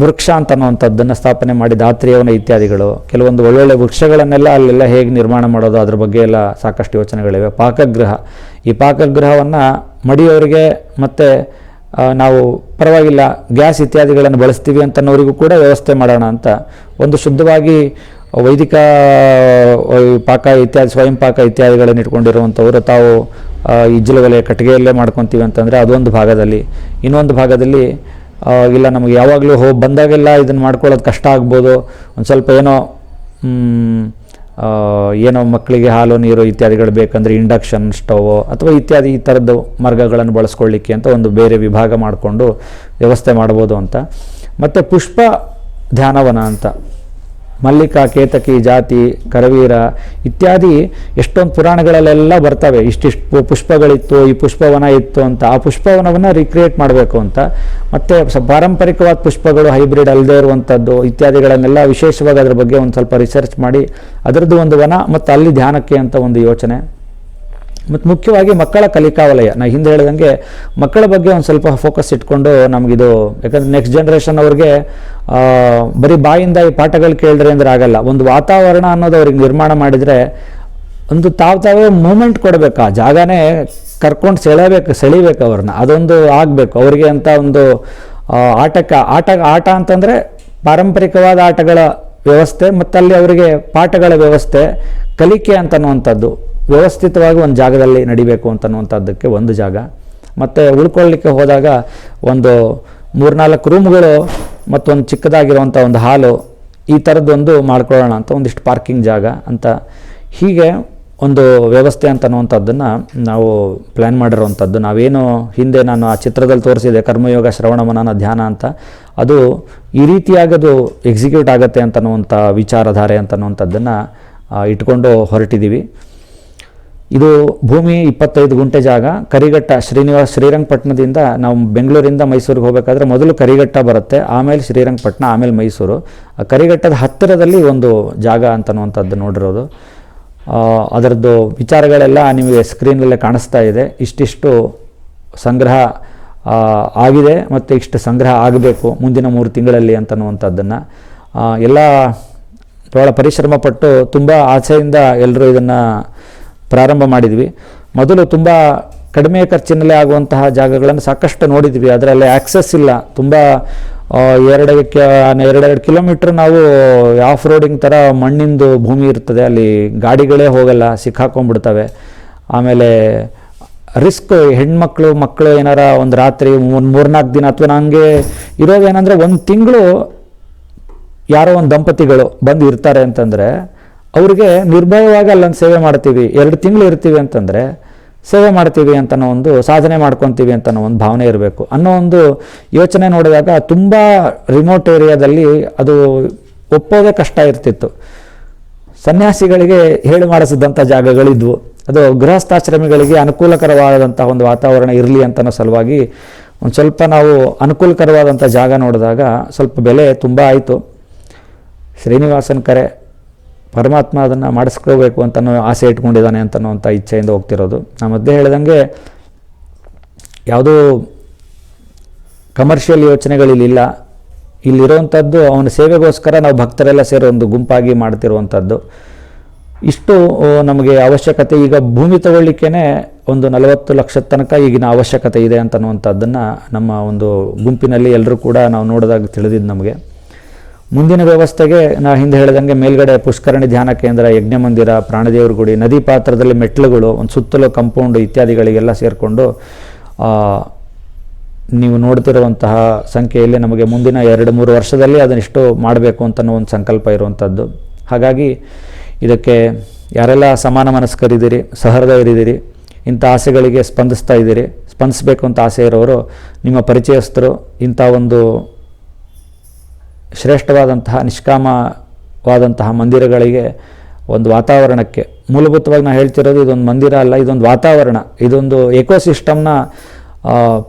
A: ವೃಕ್ಷ ಅಂತ ಅನ್ನುವಂಥದ್ದನ್ನು ಸ್ಥಾಪನೆ ಮಾಡಿ ದಾತ್ರಿಯವನ ಇತ್ಯಾದಿಗಳು. ಕೆಲವೊಂದು ಒಳ್ಳೊಳ್ಳೆ ವೃಕ್ಷಗಳನ್ನೆಲ್ಲ ಅಲ್ಲೆಲ್ಲ ಹೇಗೆ ನಿರ್ಮಾಣ ಮಾಡೋದು ಅದ್ರ ಬಗ್ಗೆ ಎಲ್ಲ ಸಾಕಷ್ಟು ಯೋಚನೆಗಳಿವೆ. ಪಾಕಗೃಹ ಈ ಪಾಕಗೃಹವನ್ನು ಮಡಿಯವರಿಗೆ ಮತ್ತು ನಾವು ಪರವಾಗಿಲ್ಲ ಗ್ಯಾಸ್ ಇತ್ಯಾದಿಗಳನ್ನು ಬಳಸ್ತೀವಿ ಅಂತನ್ನೋರಿಗೂ ಕೂಡ ವ್ಯವಸ್ಥೆ ಮಾಡೋಣ ಅಂತ. ಒಂದು ಶುದ್ಧವಾಗಿ ವೈದಿಕ ಪಾಕ ಇತ್ಯಾದಿ ಸ್ವಯಂ ಪಾಕ ಇತ್ಯಾದಿಗಳನ್ನು ಇಟ್ಕೊಂಡಿರುವಂಥವರು ತಾವು ಆ, ಇಜ್ಜಲ ಒಲೆ ಕಟ್ಟಿಗೆಯಲ್ಲೇ ಮಾಡ್ಕೊತೀವಿ ಅಂತಂದರೆ ಅದೊಂದು ಭಾಗದಲ್ಲಿ. ಇನ್ನೊಂದು ಭಾಗದಲ್ಲಿ ಇಲ್ಲ ನಮಗೆ ಯಾವಾಗಲೂ ಹೋಗಿ ಬಂದಾಗೆಲ್ಲ ಇದನ್ನು ಮಾಡ್ಕೊಳ್ಳೋದು ಕಷ್ಟ ಆಗ್ಬೋದು. ಒಂದು ಸ್ವಲ್ಪ ಏನೋ ಏನೋ ಮಕ್ಕಳಿಗೆ ಹಾಲು, ನೀರು ಇತ್ಯಾದಿಗಳು ಬೇಕಂದರೆ ಇಂಡಕ್ಷನ್ ಸ್ಟವ್ ಅಥವಾ ಇತ್ಯಾದಿ ಈ ಥರದ್ದು ಮಾರ್ಗಗಳನ್ನು ಬಳಸ್ಕೊಳ್ಳಿಕ್ಕೆ ಅಂತ ಒಂದು ಬೇರೆ ವಿಭಾಗ ಮಾಡಿಕೊಂಡು ವ್ಯವಸ್ಥೆ ಮಾಡ್ಬೋದು ಅಂತ. ಮತ್ತು ಪುಷ್ಪ ಧ್ಯಾನವನ ಅಂತ. ಮಲ್ಲಿಕ, ಕೇತಕಿ, ಜಾತಿ, ಕರವೀರ ಇತ್ಯಾದಿ ಎಷ್ಟೊಂದು ಪುರಾಣಗಳಲ್ಲೆಲ್ಲ ಬರ್ತವೆ. ಇಷ್ಟಿಷ್ಟು ಪುಷ್ಪಗಳಿತ್ತು, ಈ ಪುಷ್ಪವನ ಇತ್ತು ಅಂತ. ಆ ಪುಷ್ಪವನವನ್ನು ರಿಕ್ರಿಯೇಟ್ ಮಾಡಬೇಕು ಅಂತ. ಮತ್ತು ಪಾರಂಪರಿಕವಾದ ಪುಷ್ಪಗಳು ಹೈಬ್ರಿಡ್ ಅಲ್ಲದೆ ಇರುವಂಥದ್ದು ಇತ್ಯಾದಿಗಳನ್ನೆಲ್ಲ ವಿಶೇಷವಾಗಿ ಅದರ ಬಗ್ಗೆ ಒಂದು ಸ್ವಲ್ಪ ರಿಸರ್ಚ್ ಮಾಡಿ. ಅದರದ್ದು ಒಂದು ವನ ಮತ್ತು ಅಲ್ಲಿ ಧ್ಯಾನಕ್ಕೆ ಅಂತ ಒಂದು ಯೋಚನೆ. ಮತ್ತು ಮುಖ್ಯವಾಗಿ ಮಕ್ಕಳ ಕಲಿಕಾ ವಲಯ ನಾ ಹಿಂದೆ ಹೇಳಿದಂಗೆ ಮಕ್ಕಳ ಬಗ್ಗೆ ಒಂದು ಸ್ವಲ್ಪ ಫೋಕಸ್ ಇಟ್ಕೊಂಡು ನಮಗಿದು, ಯಾಕಂದ್ರೆ ನೆಕ್ಸ್ಟ್ ಜನ್ರೇಷನ್ ಅವ್ರಿಗೆ ಬರೀ ಬಾಯಿಂದ ಈ ಪಾಠಗಳು ಕೇಳಿದ್ರೆ ಅಂದ್ರೆ ಆಗಲ್ಲ. ಒಂದು ವಾತಾವರಣ ಅನ್ನೋದು ಅವ್ರಿಗೆ ನಿರ್ಮಾಣ ಮಾಡಿದರೆ ಒಂದು ತಾವು ತಾವೇ ಮೂಮೆಂಟ್ ಕೊಡಬೇಕು. ಆ ಜಾಗನೇ ಕರ್ಕೊಂಡು ಸೆಳೆಬೇಕು, ಸೆಳಿಬೇಕು ಅವ್ರನ್ನ. ಅದೊಂದು ಆಗಬೇಕು. ಅವರಿಗೆ ಅಂತ ಒಂದು ಆಟಕ್ಕೆ ಆಟ ಆಟ ಅಂತಂದರೆ ಪಾರಂಪರಿಕವಾದ ಆಟಗಳ ವ್ಯವಸ್ಥೆ ಮತ್ತಲ್ಲಿ ಅವರಿಗೆ ಪಾಠಗಳ ವ್ಯವಸ್ಥೆ, ಕಲಿಕೆ ಅಂತನ್ನುವಂಥದ್ದು, ವ್ಯವಸ್ಥಿತವಾಗಿ ಒಂದು ಜಾಗದಲ್ಲಿ ನಡಿಬೇಕು ಅಂತನ್ನುವಂಥದ್ದಕ್ಕೆ ಒಂದು ಜಾಗ. ಮತ್ತು ಉಳ್ಕೊಳ್ಳಿಕ್ಕೆ ಹೋದಾಗ ಒಂದು ಮೂರ್ನಾಲ್ಕು ರೂಮ್ಗಳು ಮತ್ತೊಂದು ಚಿಕ್ಕದಾಗಿರುವಂಥ ಒಂದು ಹಾಲು ಈ ಥರದ್ದೊಂದು ಮಾಡ್ಕೊಳ್ಳೋಣ ಅಂತ ಒಂದಿಷ್ಟು ಪಾರ್ಕಿಂಗ್ ಜಾಗ ಅಂತ. ಹೀಗೆ ಒಂದು ವ್ಯವಸ್ಥೆ ಅಂತ ಅನ್ನುವಂಥದ್ದನ್ನು ನಾವು ಪ್ಲ್ಯಾನ್ ಮಾಡಿರುವಂಥದ್ದು. ನಾವೇನು ಹಿಂದೆ ನಾನು ಆ ಚಿತ್ರದಲ್ಲಿ ತೋರಿಸಿದೆ ಕರ್ಮಯೋಗ ಶ್ರವಣ ಮನನ ಧ್ಯಾನ ಅಂತ. ಅದು ಈ ರೀತಿಯಾಗಿ ಅದು ಎಕ್ಸಿಕ್ಯೂಟ್ ಆಗುತ್ತೆ ಅಂತನ್ನುವಂಥ ವಿಚಾರಧಾರೆ ಅಂತನ್ನುವಂಥದ್ದನ್ನು ಇಟ್ಕೊಂಡು ಹೊರಟಿದ್ದೀವಿ. ಇದು ಭೂಮಿ ಇಪ್ಪತ್ತೈದು ಗುಂಟೆ ಜಾಗ. ಕರಿಘಟ್ಟ ಶ್ರೀನಿವಾಸ ಶ್ರೀರಂಗಪಟ್ಟಣದಿಂದ ನಾವು ಬೆಂಗಳೂರಿಂದ ಮೈಸೂರಿಗೆ ಹೋಗಬೇಕಾದ್ರೆ ಮೊದಲು ಕರಿಘಟ್ಟ ಬರುತ್ತೆ, ಆಮೇಲೆ ಶ್ರೀರಂಗಪಟ್ಟಣ, ಆಮೇಲೆ ಮೈಸೂರು. ಕರಿಘಟ್ಟದ ಹತ್ತಿರದಲ್ಲಿ ಒಂದು ಜಾಗ ಅಂತನ್ನುವಂಥದ್ದು ನೋಡಿರೋದು. ಅದರದ್ದು ವಿಚಾರಗಳೆಲ್ಲ ನಿಮಗೆ ಸ್ಕ್ರೀನಲ್ಲೇ ಕಾಣಿಸ್ತಾ ಇದೆ. ಇಷ್ಟಿಷ್ಟು ಸಂಗ್ರಹ ಆಗಿದೆ ಮತ್ತು ಇಷ್ಟು ಸಂಗ್ರಹ ಆಗಬೇಕು ಮುಂದಿನ ಮೂರು ತಿಂಗಳಲ್ಲಿ ಅಂತನ್ನುವಂಥದ್ದನ್ನು ಎಲ್ಲ ಭಾಳ ಪರಿಶ್ರಮ ಪಟ್ಟು ತುಂಬ ಆಸೆಯಿಂದ ಎಲ್ಲರೂ ಇದನ್ನು ಪ್ರಾರಂಭ ಮಾಡಿದ್ವಿ. ಮೊದಲು ತುಂಬ ಕಡಿಮೆ ಖರ್ಚಿನಲ್ಲೇ ಆಗುವಂತಹ ಜಾಗಗಳನ್ನು ಸಾಕಷ್ಟು ನೋಡಿದ್ವಿ. ಅದರಲ್ಲಿ ಆಕ್ಸೆಸ್ ಇಲ್ಲ. ತುಂಬ ಎರಡು ಎರಡೆರಡು ಕಿಲೋಮೀಟ್ರ್ ನಾವು ಆಫ್ ರೋಡಿಂಗ್ ಥರ ಮಣ್ಣಿಂದು ಭೂಮಿ ಇರ್ತದೆ. ಅಲ್ಲಿ ಗಾಡಿಗಳೇ ಹೋಗಲ್ಲ, ಸಿಕ್ಕಾಕೊಂಡ್ಬಿಡ್ತವೆ. ಆಮೇಲೆ ರಿಸ್ಕ್ ಹೆಣ್ಮಕ್ಳು, ಮಕ್ಕಳು ಏನಾರ ಒಂದು ರಾತ್ರಿ ಒಂದು ಮೂರ್ನಾಲ್ಕು ದಿನ ಅಥವಾ ನನಗೆ ಇರೋದೇನೆಂದರೆ ಒಂದು ತಿಂಗಳು ಯಾರೋ ಒಂದು ದಂಪತಿಗಳು ಬಂದು ಇರ್ತಾರೆ ಅಂತಂದರೆ ಅವ್ರಿಗೆ ನಿರ್ಭಯವಾಗಿ ಅಲ್ಲೊಂದು ಸೇವೆ ಮಾಡ್ತೀವಿ, ಎರಡು ತಿಂಗಳು ಇರ್ತೀವಿ ಅಂತಂದರೆ ಸೇವೆ ಮಾಡ್ತೀವಿ ಅಂತನೋ ಒಂದು ಸಾಧನೆ ಮಾಡ್ಕೊತೀವಿ ಅಂತನೋ ಒಂದು ಭಾವನೆ ಇರಬೇಕು. ಅನ್ನೋ ಒಂದು ಯೋಚನೆ ನೋಡಿದಾಗ ತುಂಬ ರಿಮೋಟ್ ಏರಿಯಾದಲ್ಲಿ ಅದು ಒಪ್ಪೋದೇ ಕಷ್ಟ ಇರ್ತಿತ್ತು. ಸನ್ಯಾಸಿಗಳಿಗೆ ಹೇಳಿ ಮಾಡಿಸಿದಂಥ ಜಾಗಗಳಿದ್ವು. ಅದು ಗೃಹಸ್ಥಾಶ್ರಮಿಗಳಿಗೆ ಅನುಕೂಲಕರವಾದಂತಹ ಒಂದು ವಾತಾವರಣ ಇರಲಿ ಅಂತನೋ ಸಲುವಾಗಿ ಒಂದು ಸ್ವಲ್ಪ ನಾವು ಅನುಕೂಲಕರವಾದಂಥ ಜಾಗ ನೋಡಿದಾಗ ಸ್ವಲ್ಪ ಬೆಲೆ ತುಂಬ ಆಯಿತು. ಶ್ರೀನಿವಾಸನ್ ಕರೆ ಪರಮಾತ್ಮ ಅದನ್ನು ಮಾಡಿಸ್ಕೋಬೇಕು ಅಂತನೋ ಆಸೆ ಇಟ್ಕೊಂಡಿದ್ದಾನೆ ಅಂತನ್ನುವಂಥ ಇಚ್ಛೆಯಿಂದ ಹೋಗ್ತಿರೋದು. ನಾ ಮಧ್ಯೆ ಹೇಳಿದಂಗೆ ಯಾವುದೂ ಕಮರ್ಷಿಯಲ್ ಯೋಚನೆಗಳಿಲ್ಲ ಇಲ್ಲಿರುವಂಥದ್ದು ಅವನ ಸೇವೆಗೋಸ್ಕರ ನಾವು ಭಕ್ತರೆಲ್ಲ ಸೇರಿ ಒಂದು ಗುಂಪಾಗಿ ಮಾಡ್ತಿರುವಂಥದ್ದು. ಇಷ್ಟು ನಮಗೆ ಅವಶ್ಯಕತೆ. ಈಗ ಭೂಮಿ ತಗೊಳ್ಳಿಕ್ಕೇ ಒಂದು ನಲವತ್ತು ಲಕ್ಷದ ತನಕ ಈಗಿನ ಅವಶ್ಯಕತೆ ಇದೆ ಅಂತನ್ನುವಂಥದ್ದನ್ನು ನಮ್ಮ ಒಂದು ಗುಂಪಿನಲ್ಲಿ ಎಲ್ಲರೂ ಕೂಡ ನಾವು ನೋಡಿದಾಗ ತಿಳಿದಿದ್ದು ನಮಗೆ. ಮುಂದಿನ ವ್ಯವಸ್ಥೆಗೆ ನಾ ಹಿಂದೆ ಹೇಳಿದಂಗೆ ಮೇಲ್ಗಡೆ ಪುಷ್ಕರಣಿ ಧ್ಯಾನ ಕೇಂದ್ರ ಯಜ್ಞ ಮಂದಿರ ಪ್ರಾಣದೇವ್ರ ಗುಡಿ, ನದಿ ಪಾತ್ರದಲ್ಲಿ ಮೆಟ್ಲುಗಳು ಒಂದು ಸುತ್ತಲೂ ಕಂಪೌಂಡ್ ಇತ್ಯಾದಿಗಳಿಗೆಲ್ಲ ಸೇರಿಕೊಂಡು ನೀವು ನೋಡ್ತಿರುವಂತಹ ಸಂಖ್ಯೆಯಲ್ಲಿ ನಮಗೆ ಮುಂದಿನ ಎರಡು ಮೂರು ವರ್ಷದಲ್ಲಿ ಅದನ್ನಿಷ್ಟು ಮಾಡಬೇಕು ಅಂತನೋ ಒಂದು ಸಂಕಲ್ಪ ಇರುವಂಥದ್ದು. ಹಾಗಾಗಿ ಇದಕ್ಕೆ ಯಾರೆಲ್ಲ ಸಮಾನ ಮನಸ್ಕರಿದ್ದೀರಿ, ಸಹೃದಯರಿದ್ದೀರಿ, ಇಂಥ ಆಸೆಗಳಿಗೆ ಸ್ಪಂದಿಸ್ತಾ ಇದ್ದೀರಿ, ಸ್ಪಂದಿಸಬೇಕು ಅಂತ ಆಸೆ ಇರೋರು, ನಿಮ್ಮ ಪರಿಚಯಸ್ಥರು, ಇಂಥ ಒಂದು ಶ್ರೇಷ್ಠವಾದಂತಹ, ನಿಷ್ಕಾಮವಾದಂತಹ ಮಂದಿರಗಳಿಗೆ ಒಂದು ವಾತಾವರಣಕ್ಕೆ. ಮೂಲಭೂತವಾಗಿ ನಾನು ಹೇಳ್ತಿರೋದು ಇದೊಂದು ಮಂದಿರ ಅಲ್ಲ, ಇದೊಂದು ವಾತಾವರಣ. ಇದೊಂದು ಎಕೋಸಿಸ್ಟಮ್ನ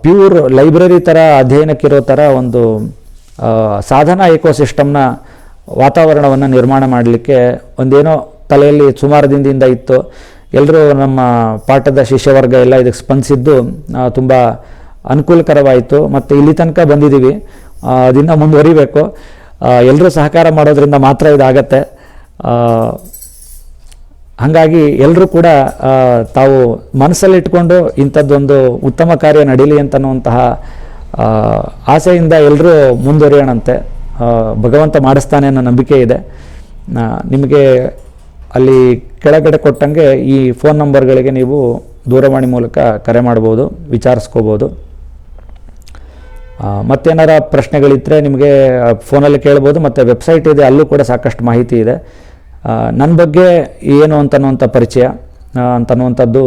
A: ಪ್ಯೂರ್ ಲೈಬ್ರರಿ ಥರ ಅಧ್ಯಯನಕ್ಕಿರೋ ಥರ ಒಂದು ಸಾಧನ ಎಕೋಸಿಸ್ಟಮ್ನ ವಾತಾವರಣವನ್ನು ನಿರ್ಮಾಣ ಮಾಡಲಿಕ್ಕೆ ಒಂದೇನೋ ತಲೆಯಲ್ಲಿ ಸುಮಾರು ದಿನದಿಂದ ಇತ್ತು. ಎಲ್ಲರೂ ನಮ್ಮ ಪಾಠದ ಶಿಷ್ಯವರ್ಗ ಎಲ್ಲ ಇದಕ್ಕೆ ಸ್ಪಂದಿಸಿದ್ದು ತುಂಬ ಅನುಕೂಲಕರವಾಯಿತು. ಮತ್ತು ಇಲ್ಲಿ ತನಕ ಬಂದಿದ್ದೀವಿ. ಅದಿನ್ನ ಮುಂದುವರಿಬೇಕು. ಎಲ್ಲರೂ ಸಹಕಾರ ಮಾಡೋದ್ರಿಂದ ಮಾತ್ರ ಇದಾಗತ್ತೆ. ಹಾಗಾಗಿ ಎಲ್ಲರೂ ಕೂಡ ತಾವು ಮನಸ್ಸಲ್ಲಿಟ್ಕೊಂಡು ಇಂಥದ್ದೊಂದು ಉತ್ತಮ ಕಾರ್ಯ ನಡೀಲಿ ಅಂತನ್ನುವಂತಹ ಆಸೆಯಿಂದ ಎಲ್ಲರೂ ಮುಂದುವರಿಯೋಣಂತೆ. ಭಗವಂತ ಮಾಡಿಸ್ತಾನೆ ಅನ್ನೋ ನಂಬಿಕೆ ಇದೆ. ನಿಮಗೆ ಅಲ್ಲಿ ಕೆಳಗಡೆ ಕೊಟ್ಟಂಗೆ ಈ ಫೋನ್ ನಂಬರ್ಗಳಿಗೆ ನೀವು ದೂರವಾಣಿ ಮೂಲಕ ಕರೆ ಮಾಡ್ಬೋದು, ವಿಚಾರಿಸ್ಕೋಬೋದು. ಮತ್ತೇನಾರ ಪ್ರಶ್ನೆಗಳಿದ್ದರೆ ನಿಮಗೆ ಫೋನಲ್ಲಿ ಕೇಳ್ಬೋದು, ಮತ್ತು ವೆಬ್ಸೈಟ್ ಇದೆ, ಅಲ್ಲೂ ಕೂಡ ಸಾಕಷ್ಟು ಮಾಹಿತಿ ಇದೆ. ನನ್ನ ಬಗ್ಗೆ ಏನು ಅಂತನ್ನುವಂಥ ಪರಿಚಯ ಅಂತನ್ನುವಂಥದ್ದು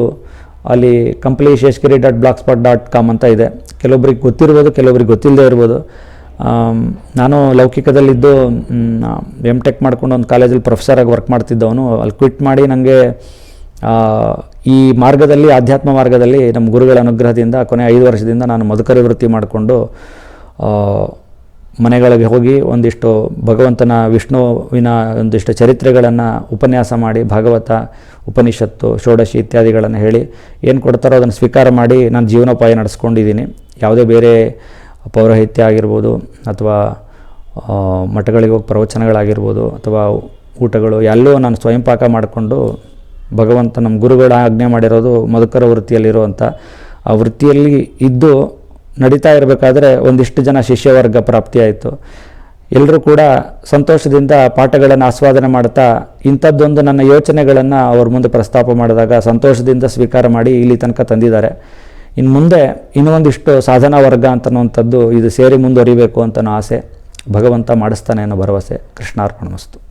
A: ಅಲ್ಲಿ Kampli Sheshgiri dot blogspot dot com ಅಂತ ಇದೆ. ಕೆಲವೊಬ್ರಿಗೆ ಗೊತ್ತಿರ್ಬೋದು, ಕೆಲವೊಬ್ರಿಗೆ ಗೊತ್ತಿಲ್ಲದೆ ಇರ್ಬೋದು. ನಾನು ಲೌಕಿಕದಲ್ಲಿದ್ದು ಎಂ ಟೆಕ್ ಮಾಡ್ಕೊಂಡು ಒಂದು ಕಾಲೇಜಲ್ಲಿ ಪ್ರೊಫೆಸರಾಗಿ ವರ್ಕ್ ಮಾಡ್ತಿದ್ದವನು. ಅಲ್ಲಿ ಕ್ವಿಟ್ ಮಾಡಿ ನನಗೆ ಈ ಮಾರ್ಗದಲ್ಲಿ, ಆಧ್ಯಾತ್ಮ ಮಾರ್ಗದಲ್ಲಿ ನಮ್ಮ ಗುರುಗಳ ಅನುಗ್ರಹದಿಂದ ಕೊನೆ ಐದು ವರ್ಷದಿಂದ ನಾನು ಮಧುಕರಿ ವೃತ್ತಿ ಮಾಡಿಕೊಂಡು ಮನೆಗಳಿಗೆ ಹೋಗಿ ಒಂದಿಷ್ಟು ಭಗವಂತನ, ವಿಷ್ಣುವಿನ ಒಂದಿಷ್ಟು ಚರಿತ್ರೆಗಳನ್ನು ಉಪನ್ಯಾಸ ಮಾಡಿ, ಭಾಗವತ, ಉಪನಿಷತ್ತು, ಷೋಡಶಿ ಇತ್ಯಾದಿಗಳನ್ನು ಹೇಳಿ ಏನು ಕೊಡ್ತಾರೋ ಅದನ್ನು ಸ್ವೀಕಾರ ಮಾಡಿ ನಾನು ಜೀವನೋಪಾಯ ನಡೆಸ್ಕೊಂಡಿದ್ದೀನಿ. ಯಾವುದೇ ಬೇರೆ ಪೌರೋಹಿತ್ಯ ಆಗಿರ್ಬೋದು ಅಥವಾ ಮಠಗಳಿಗೆ ಹೋಗಿ ಪ್ರವಚನಗಳಾಗಿರ್ಬೋದು ಅಥವಾ ಊಟಗಳು ಎಲ್ಲೂ ನಾನು ಸ್ವಯಂ ಪಾಕ ಮಾಡಿಕೊಂಡು ಭಗವಂತ ನಮ್ಮ ಗುರುಗಳ ಆಜ್ಞೆ ಮಾಡಿರೋದು ಮಧುಕರ ವೃತ್ತಿಯಲ್ಲಿರುವಂಥ ಆ ವೃತ್ತಿಯಲ್ಲಿ ಇದ್ದು ನಡೀತಾ ಇರಬೇಕಾದ್ರೆ ಒಂದಿಷ್ಟು ಜನ ಶಿಷ್ಯವರ್ಗ ಪ್ರಾಪ್ತಿಯಾಯಿತು. ಎಲ್ಲರೂ ಕೂಡ ಸಂತೋಷದಿಂದ ಪಾಠಗಳನ್ನು ಆಸ್ವಾದನೆ ಮಾಡ್ತಾ ಇಂಥದ್ದೊಂದು ನನ್ನ ಯೋಚನೆಗಳನ್ನು ಅವ್ರ ಮುಂದೆ ಪ್ರಸ್ತಾಪ ಮಾಡಿದಾಗ ಸಂತೋಷದಿಂದ ಸ್ವೀಕಾರ ಮಾಡಿ ಇಲ್ಲಿ ತನಕ ತಂದಿದ್ದಾರೆ. ಇನ್ನು ಮುಂದೆ ಇನ್ನೊಂದಿಷ್ಟು ಸಾಧನಾ ವರ್ಗ ಅಂತನ್ನುವಂಥದ್ದು ಇದು ಸೇರಿ ಮುಂದುವರಿಬೇಕು ಅಂತನೋ ಆಸೆ. ಭಗವಂತ ಮಾಡಿಸ್ತಾನೆ ಅನ್ನೋ ಭರವಸೆ. ಕೃಷ್ಣಾರ್ಪಣಮಸ್ತು.